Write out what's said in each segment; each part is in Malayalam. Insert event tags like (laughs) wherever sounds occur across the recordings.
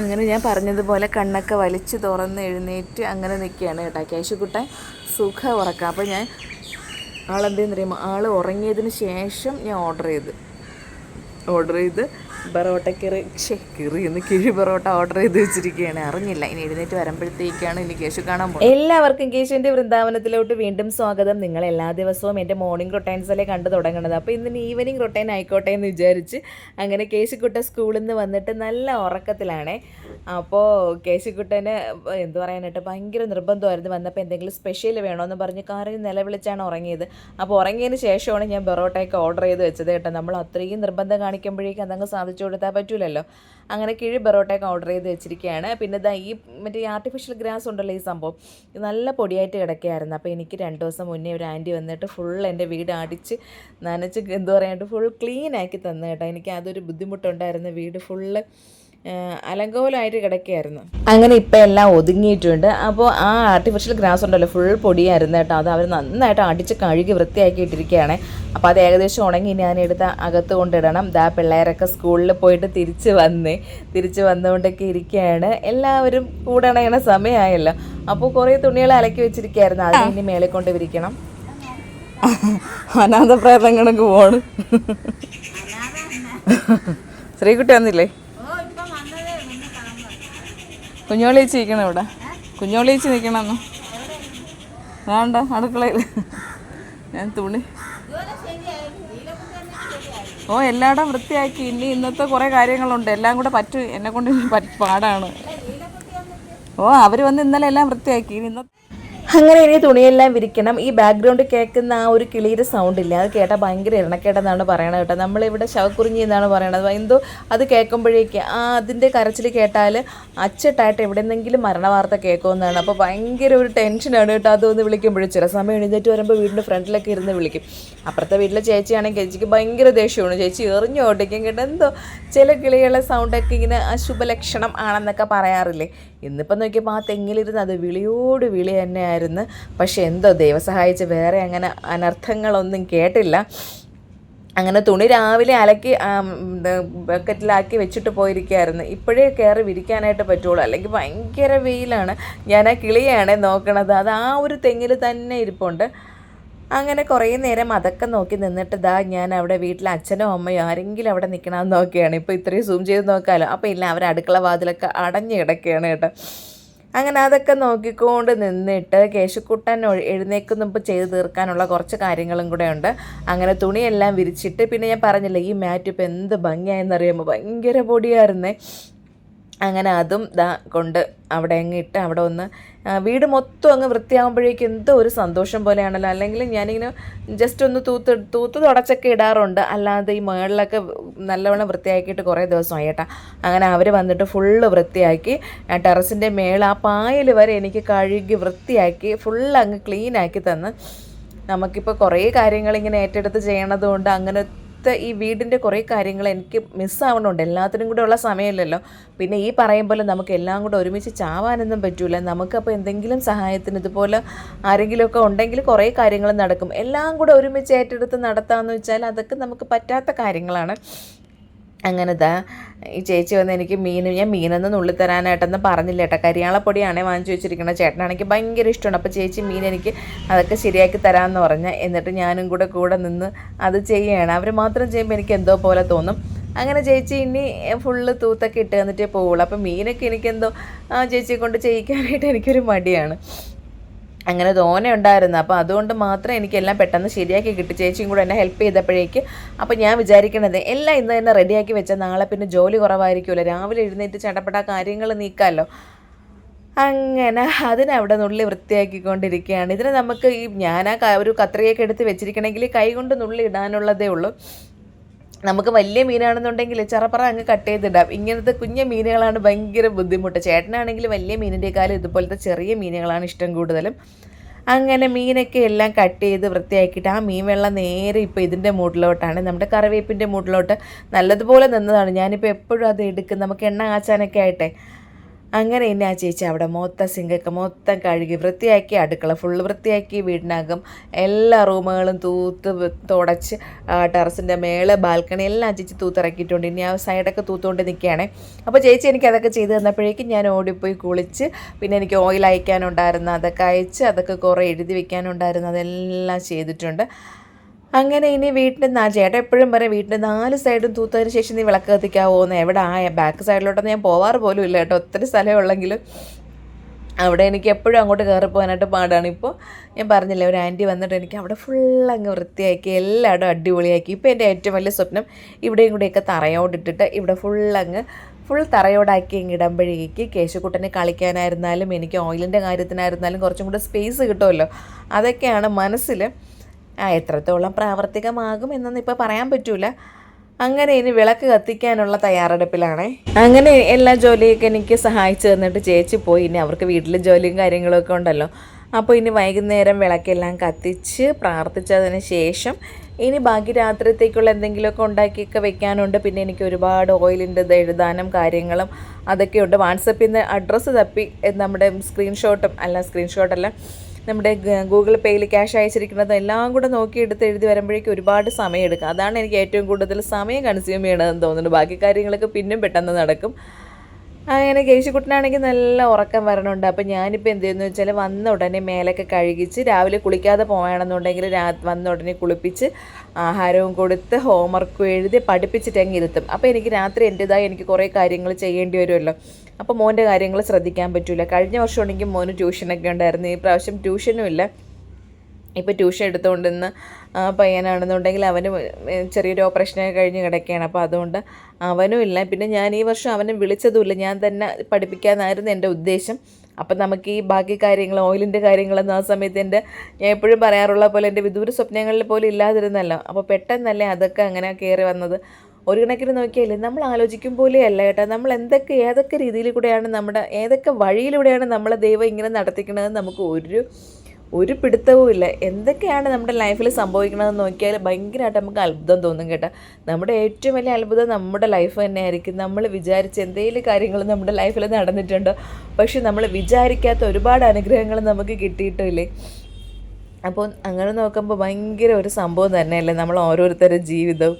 അങ്ങനെ ഞാൻ പറഞ്ഞതുപോലെ കണ്ണൊക്കെ വലിച്ച് തുറന്ന് എഴുന്നേറ്റ് അങ്ങനെ നിൽക്കുകയാണ് കേട്ടോ. കേശുക്കുട്ടൻ സുഖ ഉറക്കാം. അപ്പോൾ ഞാൻ ആളെന്തെന്ന് അറിയുമ്പോൾ ആൾ ഉറങ്ങിയതിന് ശേഷം ഞാൻ ഓർഡർ ചെയ്ത്. ഓർഡർ ചെയ്ത് ബറോട്ട കിറി ഷേ കിറി എന്ന് കിഴി ബറോട്ട ഓർഡർ ചെയ്ത് വെച്ചിരിക്കുകയാണ്. അറിഞ്ഞില്ല. ഇനി എഴുന്നേറ്റ് വരുമ്പോഴത്തേക്കാണ് ഇനി കേശു കാണാൻ പോകുന്നത് എല്ലാവർക്കും കേശുവിന്റെ വൃന്ദാവനത്തിലോട്ട് വീണ്ടും സ്വാഗതം. നിങ്ങൾ എല്ലാ ദിവസവും എന്റെ മോർണിംഗ് റൊട്ടൈൻസല്ലേ കണ്ടു തുടങ്ങണത്. അപ്പോൾ ഇന്ന് ഈവനിങ് റൊട്ടൈൻ ആയിക്കോട്ടെ എന്ന് വിചാരിച്ച് അങ്ങനെ കേശുക്കുട്ട സ്കൂളിൽ നിന്ന് വന്നിട്ട് നല്ല ഉറക്കത്തിലാണേ. അപ്പോൾ കേശുക്കുട്ടന് എന്ത് പറയാനായിട്ട് ഭയങ്കര നിർബന്ധമായിരുന്നു. വന്നപ്പോൾ എന്തെങ്കിലും സ്പെഷ്യൽ വേണമെന്ന് പറഞ്ഞ് കാറിൽ നിലവിളിച്ചാണ് ഉറങ്ങിയത്. അപ്പോൾ ഉറങ്ങിയതിന് ശേഷമാണ് ഞാൻ ബെറോട്ടയൊക്കെ ഓർഡർ ചെയ്ത് വെച്ചത് കേട്ടോ. നമ്മൾ അത്രയും നിർബന്ധം കാണിക്കുമ്പോഴേക്കും അതങ്ങ് സാധിച്ചു. കൊടുത്താൽ പറ്റൂലല്ലോ. അങ്ങനെ കിഴി ബെറോട്ടയൊക്കെ ഓർഡർ ചെയ്ത് വെച്ചിരിക്കുകയാണ് പിന്നെ ഇതാ ഈ മറ്റേ ആർട്ടിഫിഷ്യൽ ഗ്രാസ് ഉണ്ടല്ലോ ഈ സംഭവം. ഇത് നല്ല പൊടിയായിട്ട് കിടക്കുകയായിരുന്നു അപ്പോൾ എനിക്ക് രണ്ട് ദിവസം മുന്നേ ഒരു ആന്റി വന്നിട്ട് ഫുൾ എന്റെ വീട് അടിച്ച് നനച്ച് എന്താ പറയാനായിട്ട് ഫുൾ ക്ലീൻ ആക്കി തന്നു കേട്ടോ. എനിക്ക് അതൊരു ബുദ്ധിമുട്ടുണ്ടായിരുന്നു. വീട് ഫുള്ള് അലങ്കോലമായിട്ട് കിടക്കുകയായിരുന്നു. അങ്ങനെ ഇപ്പം എല്ലാം ഒതുങ്ങിയിട്ടുണ്ട്. അപ്പോൾ ആ ആർട്ടിഫിഷ്യൽ ഗ്രാസ് ഉണ്ടല്ലോ ഫുൾ പൊടിയായിരുന്നു കേട്ടോ. അത് അവർ നന്നായിട്ട് അടിച്ച് കഴുകി വൃത്തിയാക്കി ഇട്ടിരിക്കുകയാണ് അപ്പോൾ അത് ഏകദേശം ഉണങ്ങി ഞാൻ എടുത്ത് അകത്ത് കൊണ്ടിടണം. ദാ പിള്ളേരൊക്കെ സ്കൂളിൽ പോയിട്ട് തിരിച്ച് വന്ന് തിരിച്ച് വന്നുകൊണ്ടൊക്കെ ഇരിക്കുകയാണ്. എല്ലാവരും കൂടെ കൂടണയണ സമയമായല്ലോ. അപ്പോൾ കുറേ തുണികൾ അലക്കി വെച്ചിരിക്കുകയായിരുന്നു. അത് ഇനി മേലെ കൊണ്ട് വിരിക്കണം (laughs) അനാഥ പ്രേതങ്ങൾക്ക് പോണ് ശ്രീകുട്ടി വന്നില്ലേ? കുഞ്ഞോളിച്ച് നിൽക്കണം ഇവിടെ. കുഞ്ഞോളിയേച്ചി നിൽക്കണമെന്ന് വേണ്ട അടുക്കളയിൽ. ഞാൻ തുണി. ഓ എല്ലായിടം വൃത്തിയാക്കി. ഇനി ഇന്നത്തെ കുറേ കാര്യങ്ങളുണ്ട്. എല്ലാം കൂടെ പറ്റും. എന്നെ കൊണ്ട് പാടാണ്. ഓ അവർ വന്ന് ഇന്നലെ എല്ലാം വൃത്തിയാക്കി. ഇനി ഇന്നത്തെ അങ്ങനെ ഇനി തുണിയെല്ലാം വിരിക്കണം. ഈ ബാക്ക്ഗ്രൗണ്ട് കേൾക്കുന്ന ആ ഒരു കിളിയുടെ സൗണ്ട് ഇല്ല. അത് കേട്ടാൽ ഭയങ്കര ഇരണക്കേടെന്നാണ് പറയണത് കേട്ടോ. നമ്മളിവിടെ ശവക്കുറിഞ്ഞി എന്നാണ് പറയണത്. എന്തോ അത് കേൾക്കുമ്പോഴേക്ക് ആ അതിന്റെ കരച്ചിൽ കേട്ടാൽ അച്ചട്ടായിട്ട് എവിടെന്നെങ്കിലും മരണവാർത്ത കേൾക്കുമെന്നാണ്. അപ്പോൾ ഭയങ്കര ഒരു ടെൻഷനാണ് കേട്ടോ. അതൊന്ന് വിളിക്കുമ്പോഴും ചില സമയം എഴുന്നേറ്റ് വരുമ്പോൾ വീടിന്റെ ഫ്രണ്ടിലൊക്കെ ഇരുന്ന് വിളിക്കും. അപ്പുറത്തെ വീട്ടിലെ ചേച്ചിയാണെങ്കിൽ ചേച്ചിക്ക് ഭയങ്കര ദേഷ്യമാണ്. ചേച്ചി എറിഞ്ഞു ഓട്ടിക്കും കേട്ടോ. എന്തോ ചില കിളികളെ സൗണ്ടൊക്കെ ഇങ്ങനെ അശുഭലക്ഷണം ആണെന്നൊക്കെ പറയാറില്ലേ? ഇന്നിപ്പം നോക്കിയപ്പോൾ ആ തെങ്ങിലിരുന്ന് അത് വിളിയോട് വിളി തന്നെയായിരുന്നു. പക്ഷെ എന്തോ ദൈവം സഹായിച്ച് വേറെ അങ്ങനെ അനർത്ഥങ്ങളൊന്നും കേട്ടില്ല. അങ്ങനെ തുണി രാവിലെ അലക്കി ബക്കറ്റിലാക്കി വെച്ചിട്ട് പോയിരിക്കുകയായിരുന്നു. ഇപ്പോഴേ കയറി വിരിക്കാനായിട്ട് പറ്റുള്ളൂ. അല്ലെങ്കിൽ ഭയങ്കര വെയിലാണ്. ഞാൻ ആ കിളിയാണ് നോക്കണത്. അത് ആ ഒരു തെങ്ങിൽ തന്നെ ഇരിപ്പുണ്ട്. അങ്ങനെ കുറേ നേരം അതൊക്കെ നോക്കി നിന്നിട്ട് ദാ ഞാൻ അവിടെ വീട്ടിലെ അച്ഛനോ അമ്മയോ ആരെങ്കിലും അവിടെ നിൽക്കണമെന്ന് നോക്കിയാണ്. ഇപ്പോൾ ഇത്രയും സൂം ചെയ്ത് നോക്കാമല്ലോ അപ്പോൾ ഇല്ല അവർ അടുക്കള വാതിലൊക്കെ അടഞ്ഞു കിടക്കുകയാണ് കേട്ടോ. അങ്ങനെ അതൊക്കെ നോക്കിക്കൊണ്ട് നിന്നിട്ട് കേശുക്കുട്ടൻ എഴുന്നേക്കുന്നു മുമ്പ് ചെയ്ത് തീർക്കാനുള്ള കുറച്ച് കാര്യങ്ങളും കൂടെ ഉണ്ട്. അങ്ങനെ തുണിയെല്ലാം വിരിച്ചിട്ട് പിന്നെ ഞാൻ പറഞ്ഞില്ല ഈ മാറ്റ് ഇപ്പം എന്ത് ഭംഗിയായെന്നറിയുമ്പോൾ ഭയങ്കര പൊടിയായിരുന്നേ. അങ്ങനെ അതും ദാ കൊണ്ട് അവിടെ അങ്ങിട്ട് അവിടെ ഒന്ന് വീട് മൊത്തം അങ്ങ് വൃത്തിയാകുമ്പോഴേക്കും എന്തോ ഒരു സന്തോഷം പോലെയാണല്ലോ. അല്ലെങ്കിൽ ഞാനിങ്ങനെ ജസ്റ്റ് ഒന്ന് തൂത്ത് തൂത്ത് തുടച്ചൊക്കെ ഇടാറുണ്ട്. അല്ലാതെ ഈ മുകളിലൊക്കെ നല്ലവണ്ണം വൃത്തിയാക്കിയിട്ട് കുറേ ദിവസമായി ഏട്ടാ. അങ്ങനെ അവർ വന്നിട്ട് ഫുള്ള് വൃത്തിയാക്കി. ടെറസിന്റെ മേൾ ആ പായൽ വരെ എനിക്ക് കഴുകി വൃത്തിയാക്കി ഫുള്ള് അങ്ങ് ക്ലീനാക്കി തന്ന്. നമുക്കിപ്പോൾ കുറേ കാര്യങ്ങൾ ഇങ്ങനെ ഏറ്റെടുത്ത് ചെയ്യണത് കൊണ്ട് അങ്ങനത്തെ ഈ വീടിന്റെ കുറേ കാര്യങ്ങൾ എനിക്ക് മിസ്സാവണമുണ്ട് എല്ലാത്തിനും കൂടെ ഉള്ള സമയമില്ലല്ലോ. പിന്നെ ഈ പറയും പോലെ നമുക്ക് എല്ലാം കൂടെ ഒരുമിച്ച് ചാവാനൊന്നും പറ്റൂല. നമുക്കപ്പോൾ എന്തെങ്കിലും സഹായത്തിന് ഇതുപോലെ ആരെങ്കിലുമൊക്കെ ഉണ്ടെങ്കിൽ കുറേ കാര്യങ്ങൾ നടക്കും. എല്ലാം കൂടെ ഒരുമിച്ച് ഏറ്റെടുത്ത് നടത്താമെന്ന് വെച്ചാൽ അതൊക്കെ നമുക്ക് പറ്റാത്ത കാര്യങ്ങളാണ്. അങ്ങനെ ദാ ഈ ചേച്ചി വന്ന് എനിക്ക് മീൻ ഞാൻ മീനൊന്നും നുള്ളി തരാനായിട്ടൊന്നും പറഞ്ഞില്ല കേട്ടോ. കരിയാളപ്പൊടിയാണേ വാങ്ങിച്ചു വെച്ചിരിക്കുന്നത് ചേട്ടനാണെങ്കിൽ ഭയങ്കര ഇഷ്ടമാണ്. അപ്പോൾ ചേച്ചി മീൻ എനിക്ക് അതൊക്കെ ശരിയാക്കി തരാമെന്ന് പറഞ്ഞ് എന്നിട്ട് ഞാനും കൂടെ കൂടെ നിന്ന് അത് ചെയ്യുകയാണ് അവർ മാത്രം ചെയ്യുമ്പോൾ എനിക്ക് എന്തോ പോലെ തോന്നും. അങ്ങനെ ചേച്ചി ഇനി ഫുള്ള് തൂത്തൊക്കെ ഇട്ട് തന്നിട്ടേ പോവുള്ളൂ. അപ്പോൾ മീനൊക്കെ എനിക്കെന്തോ ആ ചേച്ചിയെ കൊണ്ട് ചെയ്യിക്കാനായിട്ട് എനിക്കൊരു മടിയാണ്. അങ്ങനെ തോനെ ഉണ്ടായിരുന്നു. അപ്പോൾ അതുകൊണ്ട് മാത്രം എനിക്കെല്ലാം പെട്ടെന്ന് ശരിയാക്കി കിട്ടി. ചേച്ചിയും കൂടെ എന്നെ ഹെൽപ്പ് ചെയ്തപ്പോഴേക്ക് അപ്പോൾ ഞാൻ വിചാരിക്കണത് എല്ലാം ഇന്ന് തന്നെ റെഡിയാക്കി വെച്ചാൽ നാളെ പിന്നെ ജോലി കുറവായിരിക്കുമല്ലോ. രാവിലെ എഴുന്നേറ്റ് ചടപ്പെട്ട കാര്യങ്ങൾ നീക്കാമല്ലോ അങ്ങനെ അതിനവിടെ നുള്ളി വൃത്തിയാക്കിക്കൊണ്ടിരിക്കുകയാണ്. ഇതിന് നമുക്ക് ഈ ഞാൻ ആ ഒരു കത്രികയൊക്കെ എടുത്ത് വെച്ചിരിക്കണമെങ്കിൽ കൈ കൊണ്ട് നുള്ളി ഇടാനുള്ളതേ ഉള്ളൂ. നമുക്ക് വലിയ മീനാണെന്നുണ്ടെങ്കിൽ ചെറപ്പറ അങ്ങ് കട്ട് ചെയ്തിടാം. ഇങ്ങനത്തെ കുഞ്ഞ മീനുകളാണ് ഭയങ്കര ബുദ്ധിമുട്ട്. ചേട്ടനാണെങ്കിൽ വലിയ മീനിന്റെക്കാളും ഇതുപോലത്തെ ചെറിയ മീനുകളാണ് ഇഷ്ടം കൂടുതലും. അങ്ങനെ മീനൊക്കെ എല്ലാം കട്ട് ചെയ്ത് വൃത്തിയാക്കിയിട്ട് ആ മീൻ വെള്ളം നേരെ ഇപ്പോൾ ഇതിന്റെ മൂട്ടിലോട്ടാണ്. നമ്മുടെ കറിവേപ്പിന്റെ മൂട്ടിലോട്ട് നല്ലതുപോലെ നിന്നതാണ്. ഞാനിപ്പോൾ എപ്പോഴും അത് എടുക്കും. നമുക്ക് എണ്ണ കാച്ചാനൊക്കെ ആയിട്ടെ. അങ്ങനെ എന്നെ ആ ചേച്ചി അവിടെ മൊത്തം സിങ്കൊക്കെ മൊത്തം കഴുകി വൃത്തിയാക്കി അടുക്കള ഫുള്ള് വൃത്തിയാക്കി വീടിനകം എല്ലാ റൂമുകളും തൂത്ത് തുടച്ച് ടെറസിന്റെ മേൾ ബാൽക്കണി എല്ലാം ചേച്ചി തൂത്തിറക്കിയിട്ടുണ്ട്. ഇനി ആ സൈഡൊക്കെ തൂത്തുകൊണ്ട് നിൽക്കുകയാണേ അപ്പോൾ ചേച്ചി എനിക്ക് അതൊക്കെ ചെയ്ത് തന്നപ്പോഴേക്കും ഞാൻ ഓടിപ്പോയി കുളിച്ച് പിന്നെ എനിക്ക് ഓയിൽ അയക്കാനുണ്ടായിരുന്നു. അതൊക്കെ അയച്ച് അതൊക്കെ കുറേ എഴുതി വെക്കാനുണ്ടായിരുന്നു. അതെല്ലാം ചെയ്തിട്ടുണ്ട്. അങ്ങനെ ഇനി വീട്ടിന്റെ നാ ചേട്ടൻ എപ്പോഴും പറയും വീട്ടിന്റെ നാല് സൈഡും തൂത്തതിന് ശേഷം നീ വിളക്ക് കത്തിക്കാവോ എന്ന്. എവിടെ ആ ബാക്ക് സൈഡിലോട്ടൊന്നും ഞാൻ പോവാറ് പോലും ഇല്ല കേട്ടോ. ഒത്തിരി സ്ഥലമേ ഉള്ളെങ്കിലും അവിടെ എനിക്ക് എപ്പോഴും അങ്ങോട്ട് കയറി പോകാനായിട്ട് പാടാണ്. ഇപ്പോൾ ഞാൻ പറഞ്ഞില്ലേ ഒരു ആന്റി വന്നിട്ട് എനിക്ക് അവിടെ ഫുൾ അങ്ങ് വൃത്തിയാക്കി എല്ലായിടും അടിപൊളിയാക്കി. ഇപ്പോൾ എന്റെ ഏറ്റവും വലിയ സ്വപ്നം ഇവിടെയും കൂടെയൊക്കെ തറയോടിട്ടിട്ട് ഇവിടെ ഫുൾ അങ്ങ് ഫുൾ തറയോടാക്കി അങ്ങ് ഇടുമ്പോഴേക്ക് കേശുക്കുട്ടനെ കളിക്കാനായിരുന്നാലും എനിക്ക് ഓയിലിന്റെ കാര്യത്തിനായിരുന്നാലും കുറച്ചും കൂടെ സ്പേസ് കിട്ടുമല്ലോ. അതൊക്കെയാണ് മനസ്സിൽ എത്രത്തോളം പ്രാവർത്തികമാകും എന്നൊന്നും ഇപ്പോൾ പറയാൻ പറ്റൂല. അങ്ങനെ ഇനി വിളക്ക് കത്തിക്കാനുള്ള തയ്യാറെടുപ്പിലാണേ. അങ്ങനെ എല്ലാ ജോലിയൊക്കെ എനിക്ക് സഹായിച്ചു തന്നിട്ട് ചേച്ചി പോയി. ഇനി അവർക്ക് വീട്ടിലെ ജോലിയും കാര്യങ്ങളൊക്കെ ഉണ്ടല്ലോ. അപ്പോൾ ഇനി വൈകുന്നേരം വിളക്കെല്ലാം കത്തിച്ച് പ്രാർത്ഥിച്ചതിന് ശേഷം ഇനി ബാക്കി രാത്രിത്തേക്കുള്ള എന്തെങ്കിലുമൊക്കെ ഉണ്ടാക്കിയൊക്കെ വെക്കാനുണ്ട്. പിന്നെ എനിക്ക് ഒരുപാട് ഓയിലിന്റെ എഴുതാനും കാര്യങ്ങളും അതൊക്കെയുണ്ട് വാട്സപ്പിൽ നിന്ന് അഡ്രസ്സ് തപ്പി നമ്മുടെ സ്ക്രീൻഷോട്ടും അല്ല സ്ക്രീൻഷോട്ടല്ല നമ്മുടെ ഗൂഗിൾ പേയിൽ ക്യാഷ് അയച്ചിരിക്കുന്നത് എല്ലാം കൂടെ നോക്കിയെടുത്ത് എഴുതി വരുമ്പോഴേക്കും ഒരുപാട് സമയം എടുക്കും. അതാണ് എനിക്ക് ഏറ്റവും കൂടുതൽ സമയം കൺസ്യൂം ചെയ്യണമെന്ന് തോന്നുന്നു. ബാക്കി കാര്യങ്ങളൊക്കെ പിന്നും പെട്ടെന്ന് നടക്കും. അങ്ങനെ കേശുക്കുട്ടനാണെങ്കിൽ നല്ല ഉറക്കം വരണുണ്ട്. അപ്പോൾ ഞാനിപ്പോൾ എന്ത് ചെയ്യുന്നു വെച്ചാൽ വന്ന ഉടനെ മേലൊക്കെ കഴുകിച്ച് രാവിലെ കുളിക്കാതെ പോകണമെന്നുണ്ടെങ്കിൽ രാ വന്ന ഉടനെ കുളിപ്പിച്ച് ആഹാരവും കൊടുത്ത് ഹോംവർക്കും എഴുതി പഠിപ്പിച്ചിട്ട് അങ്ങ് ഇരുത്തും. അപ്പോൾ എനിക്ക് രാത്രി എന്റെതായി എനിക്ക് കുറേ കാര്യങ്ങൾ ചെയ്യേണ്ടി വരുമല്ലോ. അപ്പോൾ മോന്റെ കാര്യങ്ങൾ ശ്രദ്ധിക്കാൻ പറ്റില്ല കഴിഞ്ഞ വർഷം ഉണ്ടെങ്കിൽ മോന് ട്യൂഷനൊക്കെ ഉണ്ടായിരുന്നു. ഈ പ്രാവശ്യം ട്യൂഷനും ഇല്ല. ഇപ്പോൾ ട്യൂഷൻ എടുത്തുകൊണ്ടിരുന്ന പയ്യനാണെന്നുണ്ടെങ്കിൽ അവന് ചെറിയൊരു ഓപ്പറേഷനൊക്കെ കഴിഞ്ഞ് കിടക്കുകയാണ്. അപ്പോൾ അതുകൊണ്ട് അവനും ഇല്ല. പിന്നെ ഞാൻ ഈ വർഷം അവനെ വിളിച്ചതുമില്ല. ഞാൻ തന്നെ പഠിപ്പിക്കാനായിരുന്നു എന്റെ ഉദ്ദേശം. അപ്പം നമുക്ക് ഈ ബാക്കി കാര്യങ്ങൾ ഓയിലിന്റെ കാര്യങ്ങളൊന്നും ആ സമയത്ത് എന്റെ ഞാൻ എപ്പോഴും പറയാറുള്ള പോലെ എന്റെ വിദൂര സ്വപ്നങ്ങളിൽ പോലും ഇല്ലാതിരുന്നല്ലോ. അപ്പോൾ പെട്ടെന്നല്ലേ അതൊക്കെ അങ്ങനെ കയറി വന്നത്. ഒരു കണക്കിന് നോക്കിയാലേ നമ്മൾ ആലോചിക്കും പോലെ അല്ല കേട്ടോ. നമ്മൾ എന്തൊക്കെ ഏതൊക്കെ രീതിയിൽ കൂടെയാണ് നമ്മുടെ ഏതൊക്കെ വഴിയിലൂടെയാണ് നമ്മളെ ദൈവം ഇങ്ങനെ നടത്തിക്കണതെന്ന് നമുക്ക് ഒരു ഒരു പിടുത്തവും ഇല്ല. എന്തൊക്കെയാണ് നമ്മുടെ ലൈഫിൽ സംഭവിക്കണമെന്ന് നോക്കിയാൽ ഭയങ്കരമായിട്ട് നമുക്ക് അത്ഭുതം തോന്നും കേട്ടോ. നമ്മുടെ ഏറ്റവും വലിയ അത്ഭുതം നമ്മുടെ ലൈഫ് തന്നെയായിരിക്കും. നമ്മൾ വിചാരിച്ച എന്തെങ്കിലും കാര്യങ്ങൾ നമ്മുടെ ലൈഫിൽ നടന്നിട്ടുണ്ടോ? പക്ഷെ നമ്മൾ വിചാരിക്കാത്ത ഒരുപാട് അനുഗ്രഹങ്ങൾ നമുക്ക് കിട്ടിയിട്ടില്ലേ? അപ്പോൾ അങ്ങനെ നോക്കുമ്പോൾ ഭയങ്കര ഒരു സംഭവം തന്നെയല്ലേ? നമ്മൾ ഓരോരുത്തരുടെ ജീവിതവും